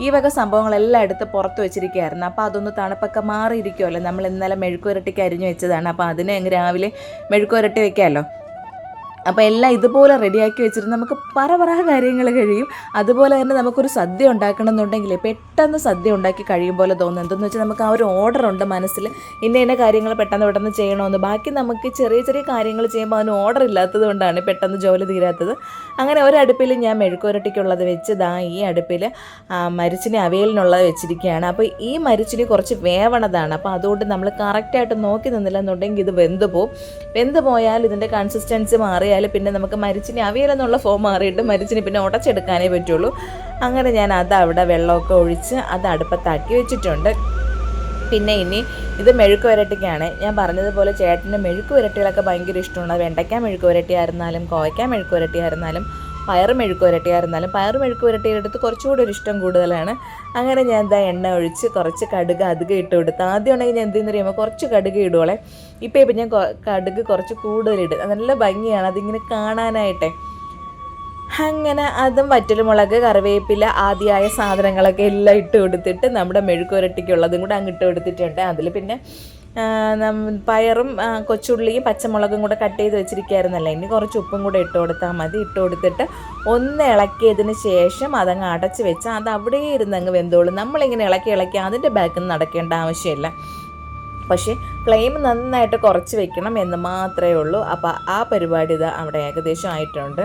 ഈ വക സംഭവങ്ങളെല്ലാം എടുത്ത് പുറത്ത് വെച്ചിരിക്കുകയായിരുന്നു. അപ്പോൾ അതൊന്ന് തണുപ്പൊക്കെ മാറിയിരിക്കുമല്ലോ നമ്മൾ ഇന്നലെ മെഴുക്കുരട്ടിക്ക് അരിഞ്ഞു വെച്ചതാണ്. അപ്പോൾ അതിനെ രാവിലെ മെഴുക്കുരട്ടി വെക്കാമല്ലോ. അപ്പോൾ എല്ലാം ഇതുപോലെ റെഡിയാക്കി വെച്ചിട്ട് നമുക്ക് പല പല കാര്യങ്ങൾ കഴിയും. അതുപോലെ തന്നെ നമുക്കൊരു സദ്യ ഉണ്ടാക്കണം എന്നുണ്ടെങ്കിൽ പെട്ടെന്ന് സദ്യ ഉണ്ടാക്കി കഴിയും പോലെ തോന്നുന്നു എന്തെന്ന് വെച്ചാൽ നമുക്ക് ആ ഒരു ഓർഡർ ഉണ്ട് മനസ്സിൽ. ഇന്ന ഇന്ന കാര്യങ്ങൾ പെട്ടെന്ന് പെട്ടെന്ന് ചെയ്യണമെന്ന്. ബാക്കി നമുക്ക് ചെറിയ ചെറിയ കാര്യങ്ങൾ ചെയ്യുമ്പോൾ അതിന് ഓർഡർ ഇല്ലാത്തത് കൊണ്ടാണ് പെട്ടെന്ന് ജോലി തീരാത്തത്. അങ്ങനെ ഒരടുപ്പിൽ ഞാൻ മെഴുക്കുരട്ടിക്കുള്ളത് വെച്ച് ദാ ഈ അടുപ്പിൽ മരിച്ചിനി അവയിലിനുള്ളത് വെച്ചിരിക്കുകയാണ്. അപ്പോൾ ഈ മരിച്ചിനി കുറച്ച് വേവണതാണ്. അപ്പോൾ അതുകൊണ്ട് നമ്മൾ കറക്റ്റായിട്ട് നോക്കി നിന്നില്ല എന്നുണ്ടെങ്കിൽ ഇത് വെന്ത് പോകും വെന്ത് പോയാൽ ഇതിന്റെ കൺസിസ്റ്റൻസി മാറി ആയാലും പിന്നെ നമുക്ക് മരിച്ചിനി അവിയലെന്നുള്ള ഫോം മാറിയിട്ട് മരിച്ചിനി പിന്നെ ഉടച്ചെടുക്കാനേ പറ്റുള്ളൂ. അങ്ങനെ ഞാൻ അത് അവിടെ വെള്ളമൊക്കെ ഒഴിച്ച് അത് അടുപ്പത്താക്കി വെച്ചിട്ടുണ്ട്. പിന്നെ ഇനി ഇത് മെഴുക്ക് വരട്ടിക്കാണ്. ഞാൻ പറഞ്ഞതുപോലെ ചേട്ടന്റെ മെഴുക്ക് വരട്ടികളൊക്കെ ഭയങ്കര ഇഷ്ടമാണ്. വെണ്ടയ്ക്ക മെഴുക്ക് വരട്ടിയായിരുന്നാലും കോവയ്ക്ക മെഴുക്ക് വരട്ടിയായിരുന്നാലും പയറുമെഴുക്ക് പയർ മെഴുക്ക് വരട്ടിയെടുത്ത് കുറച്ചുകൂടി ഒരു ഇഷ്ടം കൂടുതലാണ്. അങ്ങനെ ഞാൻ എന്താ എണ്ണ ഒഴിച്ച് കുറച്ച് കടുക് അധികം ഇട്ട് കൊടുത്ത് ഉണ്ടെങ്കിൽ ഞാൻ എന്തെന്ന് പറയുമ്പോൾ കുറച്ച് കടുക് ഇടുവോളെ ഇപ്പോൾ ഇപ്പം ഞാൻ കടുക് കുറച്ച് കൂടുതലിടും നല്ല ഭംഗിയാണ് അതിങ്ങനെ കാണാനായിട്ടെ. അങ്ങനെ അതും വറ്റലുമുളക് കറിവേപ്പില ആദ്യമായ സാധനങ്ങളൊക്കെ എല്ലാം ഇട്ട് കൊടുത്തിട്ട് നമ്മുടെ മെഴുക്കുരട്ടിക്കുള്ളതും കൂടെ അങ്ങ് ഇട്ട് കൊടുത്തിട്ടുണ്ട്. അതിൽ പിന്നെ പയറും കൊച്ചുള്ളിയും പച്ചമുളകും കൂടെ കട്ട് ചെയ്ത് വെച്ചിരിക്കുകയായിരുന്നല്ലോ ഇനി കുറച്ച് ഉപ്പും കൂടെ ഇട്ട് കൊടുത്താൽ മതി. ഇട്ട് കൊടുത്തിട്ട് ഒന്ന് ഇളക്കിയതിന് ശേഷം അതങ്ങ് അടച്ച് വെച്ചാൽ അത് അവിടെ ഇരുന്നങ്ങ് വെന്തോളും. നമ്മളിങ്ങനെ ഇളക്കി ഇളക്കി അതിന്റെ ബാക്കിൽ നിന്ന് നടക്കേണ്ട ആവശ്യമില്ല. പക്ഷേ ഫ്ലെയിം നന്നായിട്ട് കുറച്ച് വെക്കണം എന്ന് മാത്രമേ ഉള്ളൂ. അപ്പോൾ ആ പരിപാടി ഇത് അവിടെ ഏകദേശം ആയിട്ടുണ്ട്.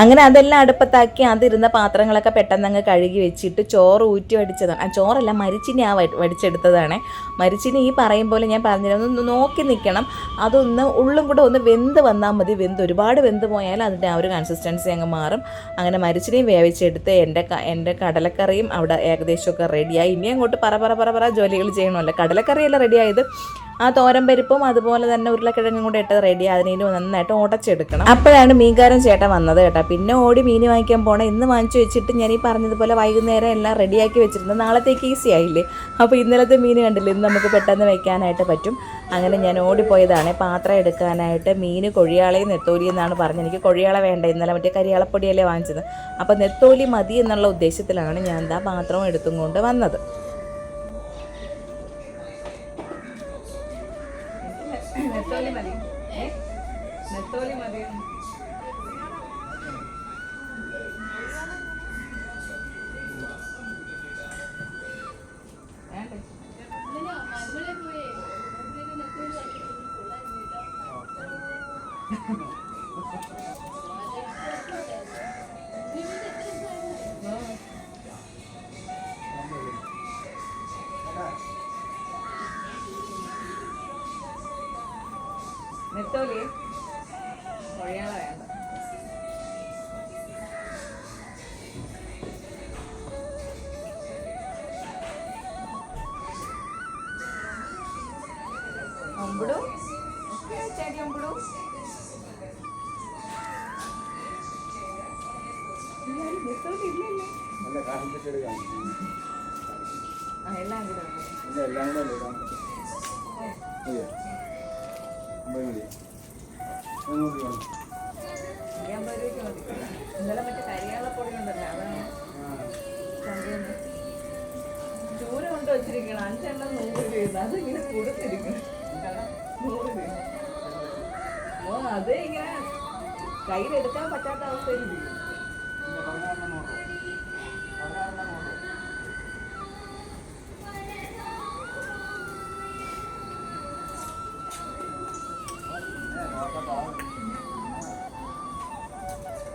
അങ്ങനെ അതെല്ലാം അടുപ്പത്താക്കി അതിരുന്ന പാത്രങ്ങളൊക്കെ പെട്ടെന്ന് അങ്ങ് കഴുകി വെച്ചിട്ട് ചോറ് ഊറ്റി വടിച്ചതാണ്. ആ ചോറല്ല മരിച്ചിനി ആ വടിച്ചെടുത്തതാണ്. മരിച്ചിനി ഈ പറയും പോലെ ഞാൻ പറഞ്ഞിരുന്നു ഒന്ന് നോക്കി നിൽക്കണം അതൊന്ന് ഉള്ളും കൂടെ ഒന്ന് വെന്ത് വന്നാൽ മതി. വെന്ത് ഒരുപാട് വെന്ത് പോയാൽ അതിന്റെ ആ ഒരു കൺസിസ്റ്റൻസി അങ്ങ് മാറും. അങ്ങനെ മരിച്ചിനിയും വേവിച്ചെടുത്ത് എന്റെ എന്റെ കടലക്കറിയും അവിടെ ഏകദേശമൊക്കെ റെഡിയായി ഇനി അങ്ങോട്ട് പറ പറ പറ പറ ജോലികൾ ചെയ്യണമല്ലോ. കടലക്കറിയല്ല റെഡിയായത് ആ തോരൻ പരിപ്പും അതുപോലെ തന്നെ ഉരുളക്കിഴങ്ങും കൂടെ ഇട്ട് റെഡി അതിനു നന്നായിട്ട് ഉടച്ചെടുക്കണം. അപ്പോഴാണ് മീൻകാരൻ ചേട്ടൻ വന്നത് കേട്ടോ. പിന്നെ ഓടി മീൻ വാങ്ങിക്കാൻ പോണേ. ഇന്ന് വാങ്ങിച്ചു വെച്ചിട്ട് ഞാൻ ഈ പറഞ്ഞതുപോലെ വൈകുന്നേരം എല്ലാം റെഡിയാക്കി വെച്ചിരുന്നു. നാളത്തേക്ക് ഈസി ആയില്ലേ? അപ്പോൾ ഇന്നലത്തെ മീൻ കണ്ടില്ല? ഇന്ന് നമുക്ക് പെട്ടെന്ന് വെക്കാനായിട്ട് പറ്റും. അങ്ങനെ ഞാൻ ഓടിപ്പോയതാണ്. പാത്രം എടുക്കാനായിട്ട് മീൻ കൊഴിയാളയും നെത്തോലി എന്നാണ് പറഞ്ഞത്. എനിക്ക് കൊഴിയാള വേണ്ട. ഇന്നലെ മറ്റേ കരിയാളപ്പൊടിയല്ലേ വാങ്ങിച്ചത്. അപ്പോൾ നെത്തോലി മതി എന്നുള്ള ഉദ്ദേശത്തിലാണ് ഞാൻ എന്താ പാത്രം എടുത്തും കൊണ്ട് വന്നത്. നെത്തോലി മതി. നെത്തോലി മതി. നെത്തോലി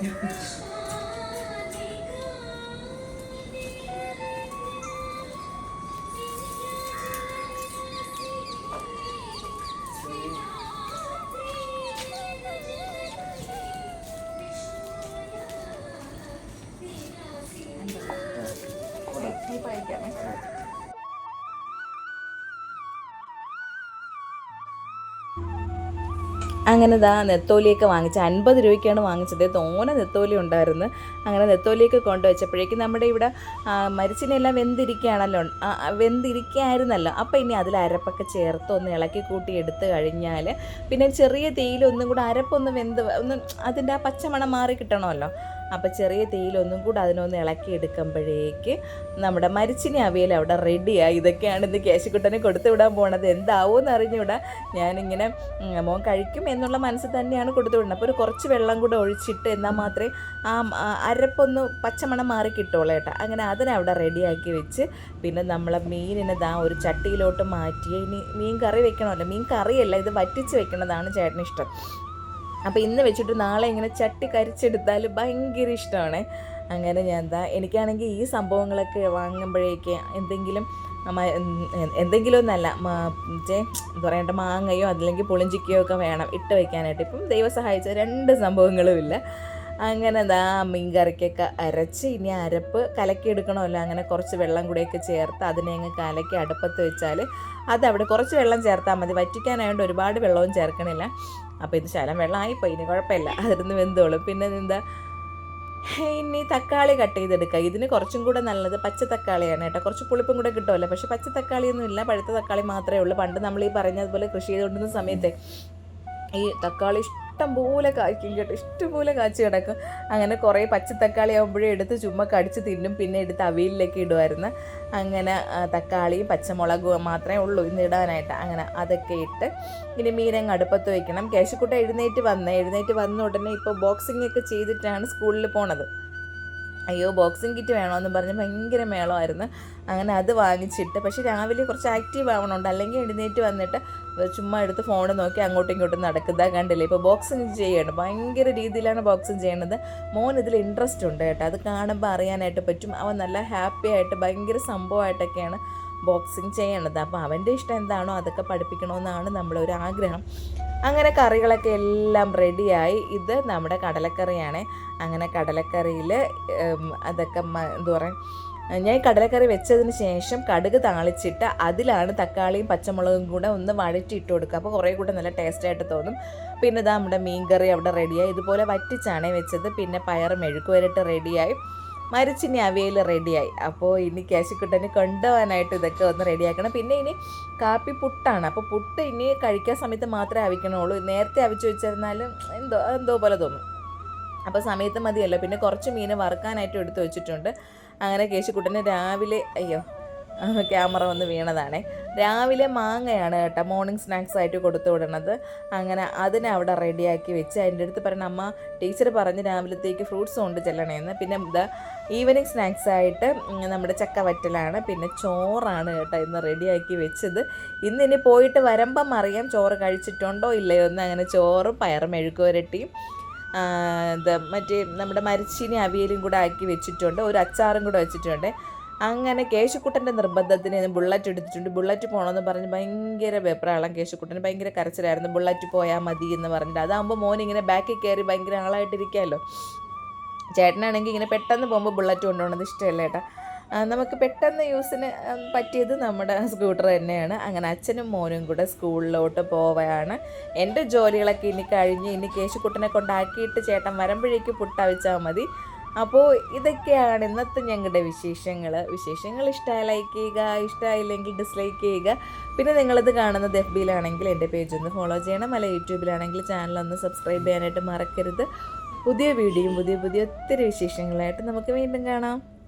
你还吃 അങ്ങനെ ഇതാ നെത്തോലിയൊക്കെ വാങ്ങിച്ച് അൻപത് രൂപയ്ക്കാണ് വാങ്ങിച്ചത്. തോനെ നെത്തോലി ഉണ്ടായിരുന്നു. അങ്ങനെ നെത്തോലിയൊക്കെ കൊണ്ടുവച്ചപ്പോഴേക്കും നമ്മുടെ ഇവിടെ മരിച്ചിനെല്ലാം വെന്തിരിക്കുകയാണല്ലോ. വെന്തിരിക്കായിരുന്നല്ലോ. അപ്പോൾ ഇനി അതിൽ അരപ്പൊക്കെ ചേർത്ത് ഒന്ന് ഇളക്കി കൂട്ടി എടുത്തു കഴിഞ്ഞാൽ പിന്നെ ചെറിയ തീയിൽ ഒന്നും കൂടെ അരപ്പൊന്ന് വെന്ത് ഒന്ന് അതിന്റെ ആ പച്ചമണം മാറി കിട്ടണമല്ലോ. അപ്പോൾ ചെറിയ തീയിലൊന്നും കൂടെ അതിനൊന്ന് ഇളക്കി എടുക്കുമ്പോഴേക്ക് നമ്മുടെ മരിച്ചിനി അവിയൽ അവിടെ റെഡിയായി ഇതൊക്കെയാണ് ഇന്ന് കേശുക്കുട്ടനെ കൊടുത്തു വിടാൻ പോണത്. എന്താവുമെന്ന് അറിഞ്ഞുകൂടാ ഞാനിങ്ങനെ മോൻ കഴിക്കും എന്നുള്ള മനസ്സിൽ തന്നെയാണ് കൊടുത്തു വിടുന്നത്. അപ്പോൾ ഒരു കുറച്ച് വെള്ളം കൂടെ ഒഴിച്ചിട്ട് എന്നാൽ മാത്രമേ ആ അരപ്പൊന്ന് പച്ചമണം മാറി കിട്ടുള്ളൂ കേട്ടോ. അങ്ങനെ അതിനെ അവിടെ റെഡിയാക്കി വെച്ച് പിന്നെ നമ്മളെ മീനിനെ ദാ ഒരു ചട്ടിയിലോട്ട് മാറ്റി ഇനി മീൻ കറി വെക്കണമല്ലോ. മീൻ കറിയല്ല ഇത് വറ്റിച്ച് വെക്കണതാണ് ചേട്ടന് ഇഷ്ടം. അപ്പോൾ ഇന്ന് വെച്ചിട്ട് നാളെ ഇങ്ങനെ ചട്ടി കരിച്ചെടുത്താൽ ഭയങ്കര ഇഷ്ടമാണ്. അങ്ങനെ ഞാൻ എന്താ എനിക്കാണെങ്കിൽ ഈ സംഭവങ്ങളൊക്കെ വാങ്ങുമ്പോഴേക്ക് എന്തെങ്കിലും എന്തെങ്കിലും ഒന്നല്ല മറ്റേ എന്താ പറയണ്ട മാങ്ങയോ അതല്ലെങ്കിൽ പുളിഞ്ചിക്കയോ ഒക്കെ വേണം ഇട്ട് വെക്കാനായിട്ട്. ഇപ്പം ദൈവം സഹായിച്ച രണ്ട് സംഭവങ്ങളുമില്ല. അങ്ങനെ ദാ മീൻ കറിക്കൊക്കെ അരച്ച് ഇനി അരപ്പ് കലക്കി എടുക്കണമല്ലോ അങ്ങനെ കുറച്ച് വെള്ളം കൂടെയൊക്കെ ചേർത്ത് അതിനെ അങ്ങ് കലക്കി അടുപ്പത്ത് വെച്ചാൽ അതവിടെ കുറച്ച് വെള്ളം ചേർത്താൽ മതി. വറ്റിക്കാനായതുകൊണ്ട് ഒരുപാട് വെള്ളവും ചേർക്കണില്ല. അപ്പോൾ ഇത് ശലം വെള്ളമായിപ്പോയി ഇനി കുഴപ്പമില്ല. അതിരുന്ന് വെന്തോളും. പിന്നെ എന്താ ഇനി തക്കാളി കട്ട് ചെയ്തെടുക്കുക ഇതിന് കുറച്ചും കൂടെ നല്ലത് പച്ച തക്കാളിയാണ് കേട്ടോ. കുറച്ച് പുളിപ്പും കൂടെ കിട്ടുമല്ലോ. പക്ഷേ പച്ച തക്കാളിയൊന്നും ഇല്ല. പഴുത്ത തക്കാളി മാത്രമേ ഉള്ളൂ. പണ്ട് നമ്മൾ ഈ പറഞ്ഞതുപോലെ കൃഷി ചെയ്തുകൊണ്ടിരുന്ന സമയത്തെ ഈ തക്കാളി ഇഷ്ടം പോലെ കായ്ക്കും കേട്ടോ. ഇഷ്ടംപോലെ കാച്ചു കിടക്കും. അങ്ങനെ കുറേ പച്ച തക്കാളി ആകുമ്പോഴേ എടുത്ത് ചുമ്മാ കടിച്ച് തിന്നും. പിന്നെ എടുത്ത് അവിയലിലേക്ക് ഇടുമായിരുന്നു അങ്ങനെ തക്കാളിയും പച്ചമുളകും മാത്രമേ ഉള്ളൂ ഇന്ന് ഇടാനായിട്ട്. അങ്ങനെ അതൊക്കെ ഇട്ട് ഇനി മീനങ്ങ് അടുപ്പത്ത് വെക്കണം. കേശക്കുട്ട എഴുന്നേറ്റ് വന്ന് എഴുന്നേറ്റ് വന്ന ഉടനെ ഇപ്പോൾ ബോക്സിംഗ് ഒക്കെ ചെയ്തിട്ടാണ് സ്കൂളിൽ പോണത്. അയ്യോ ബോക്സിംഗ് കിറ്റ് വേണമെന്ന് പറഞ്ഞ് ഭയങ്കര മേളമായിരുന്നു. അങ്ങനെ അത് വാങ്ങിച്ചിട്ട് പക്ഷേ രാവിലെ കുറച്ച് ആക്റ്റീവ് ആവണമുണ്ട് അല്ലെങ്കിൽ എഴുന്നേറ്റ് വന്നിട്ട് ചുമ്മാ എടുത്ത് ഫോൺ നോക്കി അങ്ങോട്ടും ഇങ്ങോട്ടും നടക്കുക കണ്ടില്ലേ? ഇപ്പോൾ ബോക്സിങ് ചെയ്യണം. ഭയങ്കര രീതിയിലാണ് ബോക്സിങ് ചെയ്യണത്. മോൻ ഇതിൽ ഇൻട്രസ്റ്റ് ഉണ്ട് കേട്ടോ. അത് കാണുമ്പോൾ അറിയാനായിട്ട് പറ്റും. അവൻ നല്ല ഹാപ്പി ആയിട്ട് ഭയങ്കര സംഭവമായിട്ടൊക്കെയാണ് ബോക്സിങ് ചെയ്യണത് അപ്പോൾ അവന്റെ ഇഷ്ടം എന്താണോ അതൊക്കെ പഠിപ്പിക്കണമെന്നാണ് നമ്മുടെ ഒരു ആഗ്രഹം. അങ്ങനെ കറികളൊക്കെ എല്ലാം റെഡിയായി. ഇത് നമ്മുടെ കടലക്കറിയാണ്. അങ്ങനെ കടലക്കറിയിൽ അതൊക്കെ എന്താ പറയുക ഞാൻ കടലക്കറി വെച്ചതിന് ശേഷം കടുക് താളിച്ചിട്ട് അതിലാണ് തക്കാളിയും പച്ചമുളകും കൂടെ ഒന്ന് വഴറ്റി ഇട്ട് കൊടുക്കുക. അപ്പോൾ കുറേ കൂടെ നല്ല ടേസ്റ്റായിട്ട് തോന്നും. പിന്നെ ഇതാ നമ്മുടെ മീൻകറി അവിടെ റെഡിയായി ഇതുപോലെ വറ്റിച്ചാണേ വെച്ചത്. പിന്നെ പയർ മെഴുക്ക് വരട്ട് റെഡിയായി മരിച്ചിനി അവയിൽ റെഡിയായി. അപ്പോൾ ഇനി കേശക്കുട്ടന് കൊണ്ടുപോകാനായിട്ട് ഇതൊക്കെ ഒന്ന് റെഡിയാക്കണം. പിന്നെ ഇനി കാപ്പി പുട്ടാണ്. അപ്പോൾ പുട്ട് ഇനി കഴിക്കാൻ സമയത്ത് മാത്രമേ അവിക്കണുള്ളൂ. നേരത്തെ അവിച്ച് വെച്ചിരുന്നാലും എന്തോ എന്തോ പോലെ തോന്നും. അപ്പോൾ സമയത്ത് മതിയല്ലോ. പിന്നെ കുറച്ച് മീൻ വറുക്കാനായിട്ട് എടുത്ത് വെച്ചിട്ടുണ്ട്. അങ്ങനെ കേശിക്കുട്ടനെ രാവിലെ അയ്യോ ക്യാമറ വന്ന് വീണതാണേ. രാവിലെ മാങ്ങയാണ് കേട്ടോ മോർണിംഗ് സ്നാക്സ് ആയിട്ട് കൊടുത്തു വിടണത്. അങ്ങനെ അതിനെ അവിടെ റെഡിയാക്കി വെച്ച് അതിന്റെ അടുത്ത് പറഞ്ഞ അമ്മ ടീച്ചർ പറഞ്ഞ് രാവിലത്തേക്ക് ഫ്രൂട്ട്സ് കൊണ്ട് ചെല്ലണേന്ന്. പിന്നെ ഇതാ ഈവനിങ് സ്നാക്സ് ആയിട്ട് നമ്മുടെ ചക്ക വറ്റലാണ്. പിന്നെ ചോറാണ് കേട്ടോ ഇന്ന് റെഡിയാക്കി വെച്ചത്. ഇന്ന് ഇനി പോയിട്ട് വരുമ്പം അറിയാം ചോറ് കഴിച്ചിട്ടുണ്ടോ ഇല്ലയോ എന്ന്. അങ്ങനെ ചോറും പയറും മെഴുക്കുവരട്ടിയും ആ, ഇത് മറ്റേ നമ്മുടെ മരിച്ചീനി അവിയലും കൂടെ ആക്കി വെച്ചിട്ടുണ്ട്. ഒരു അച്ചാറും കൂടെ വെച്ചിട്ടുണ്ട്. അങ്ങനെ കേശുക്കുട്ടന്റെ നിർബന്ധത്തിന് ബുള്ളറ്റ് എടുത്തിട്ടുണ്ട്. ബുള്ളറ്റ് പോകണമെന്ന് പറഞ്ഞ് ഭയങ്കര വെപ്രാളം കേശുക്കുട്ടന്. ഭയങ്കര കരച്ചിലായിരുന്നു. ബുള്ളറ്റ് പോയാൽ മതി എന്ന് പറഞ്ഞിട്ട്. അതാകുമ്പോൾ മോൻ ഇങ്ങനെ ബാക്കിൽ കയറി ഭയങ്കര ആളായിട്ടിരിക്കാമല്ലോ ചേട്ടനാണെങ്കിൽ ഇങ്ങനെ പെട്ടെന്ന് പോകുമ്പോൾ ബുള്ളറ്റ് കൊണ്ടുപോകണത് ഇഷ്ടമല്ല ഏട്ടാ നമുക്ക് പെട്ടെന്ന് യൂസിന് പറ്റിയത് നമ്മുടെ സ്കൂട്ടർ തന്നെയാണ്. അങ്ങനെ അച്ഛനും മോനും കൂടെ സ്കൂളിലോട്ട് പോവുകയാണ്. എന്റെ ജോലികളൊക്കെ ഇനി കഴിഞ്ഞ് ഇനി കേശുക്കുട്ടനെ കൊണ്ടാക്കിയിട്ട് ചേട്ടൻ വരുമ്പോഴേക്ക് പുട്ടവിച്ചാൽ മതി. അപ്പോൾ ഇതൊക്കെയാണ് ഇന്നത്തെ ഞങ്ങളുടെ വിശേഷങ്ങൾ വിശേഷങ്ങൾ ഇഷ്ടമായി ലൈക്ക് ചെയ്യുക ഇഷ്ടമായില്ലെങ്കിൽ ഡിസ്ലൈക്ക് ചെയ്യുക. പിന്നെ നിങ്ങളിത് കാണുന്നത് എഫ് ബിയിലാണെങ്കിൽ എന്റെ പേജ് ഒന്ന് ഫോളോ ചെയ്യണം. അല്ല യൂട്യൂബിലാണെങ്കിൽ ചാനലൊന്ന് സബ്സ്ക്രൈബ് ചെയ്യാനായിട്ട് മറക്കരുത്. പുതിയ വീഡിയോയും പുതിയ പുതിയ ഒത്തിരി വിശേഷങ്ങളായിട്ട് നമുക്ക് വീണ്ടും കാണാം.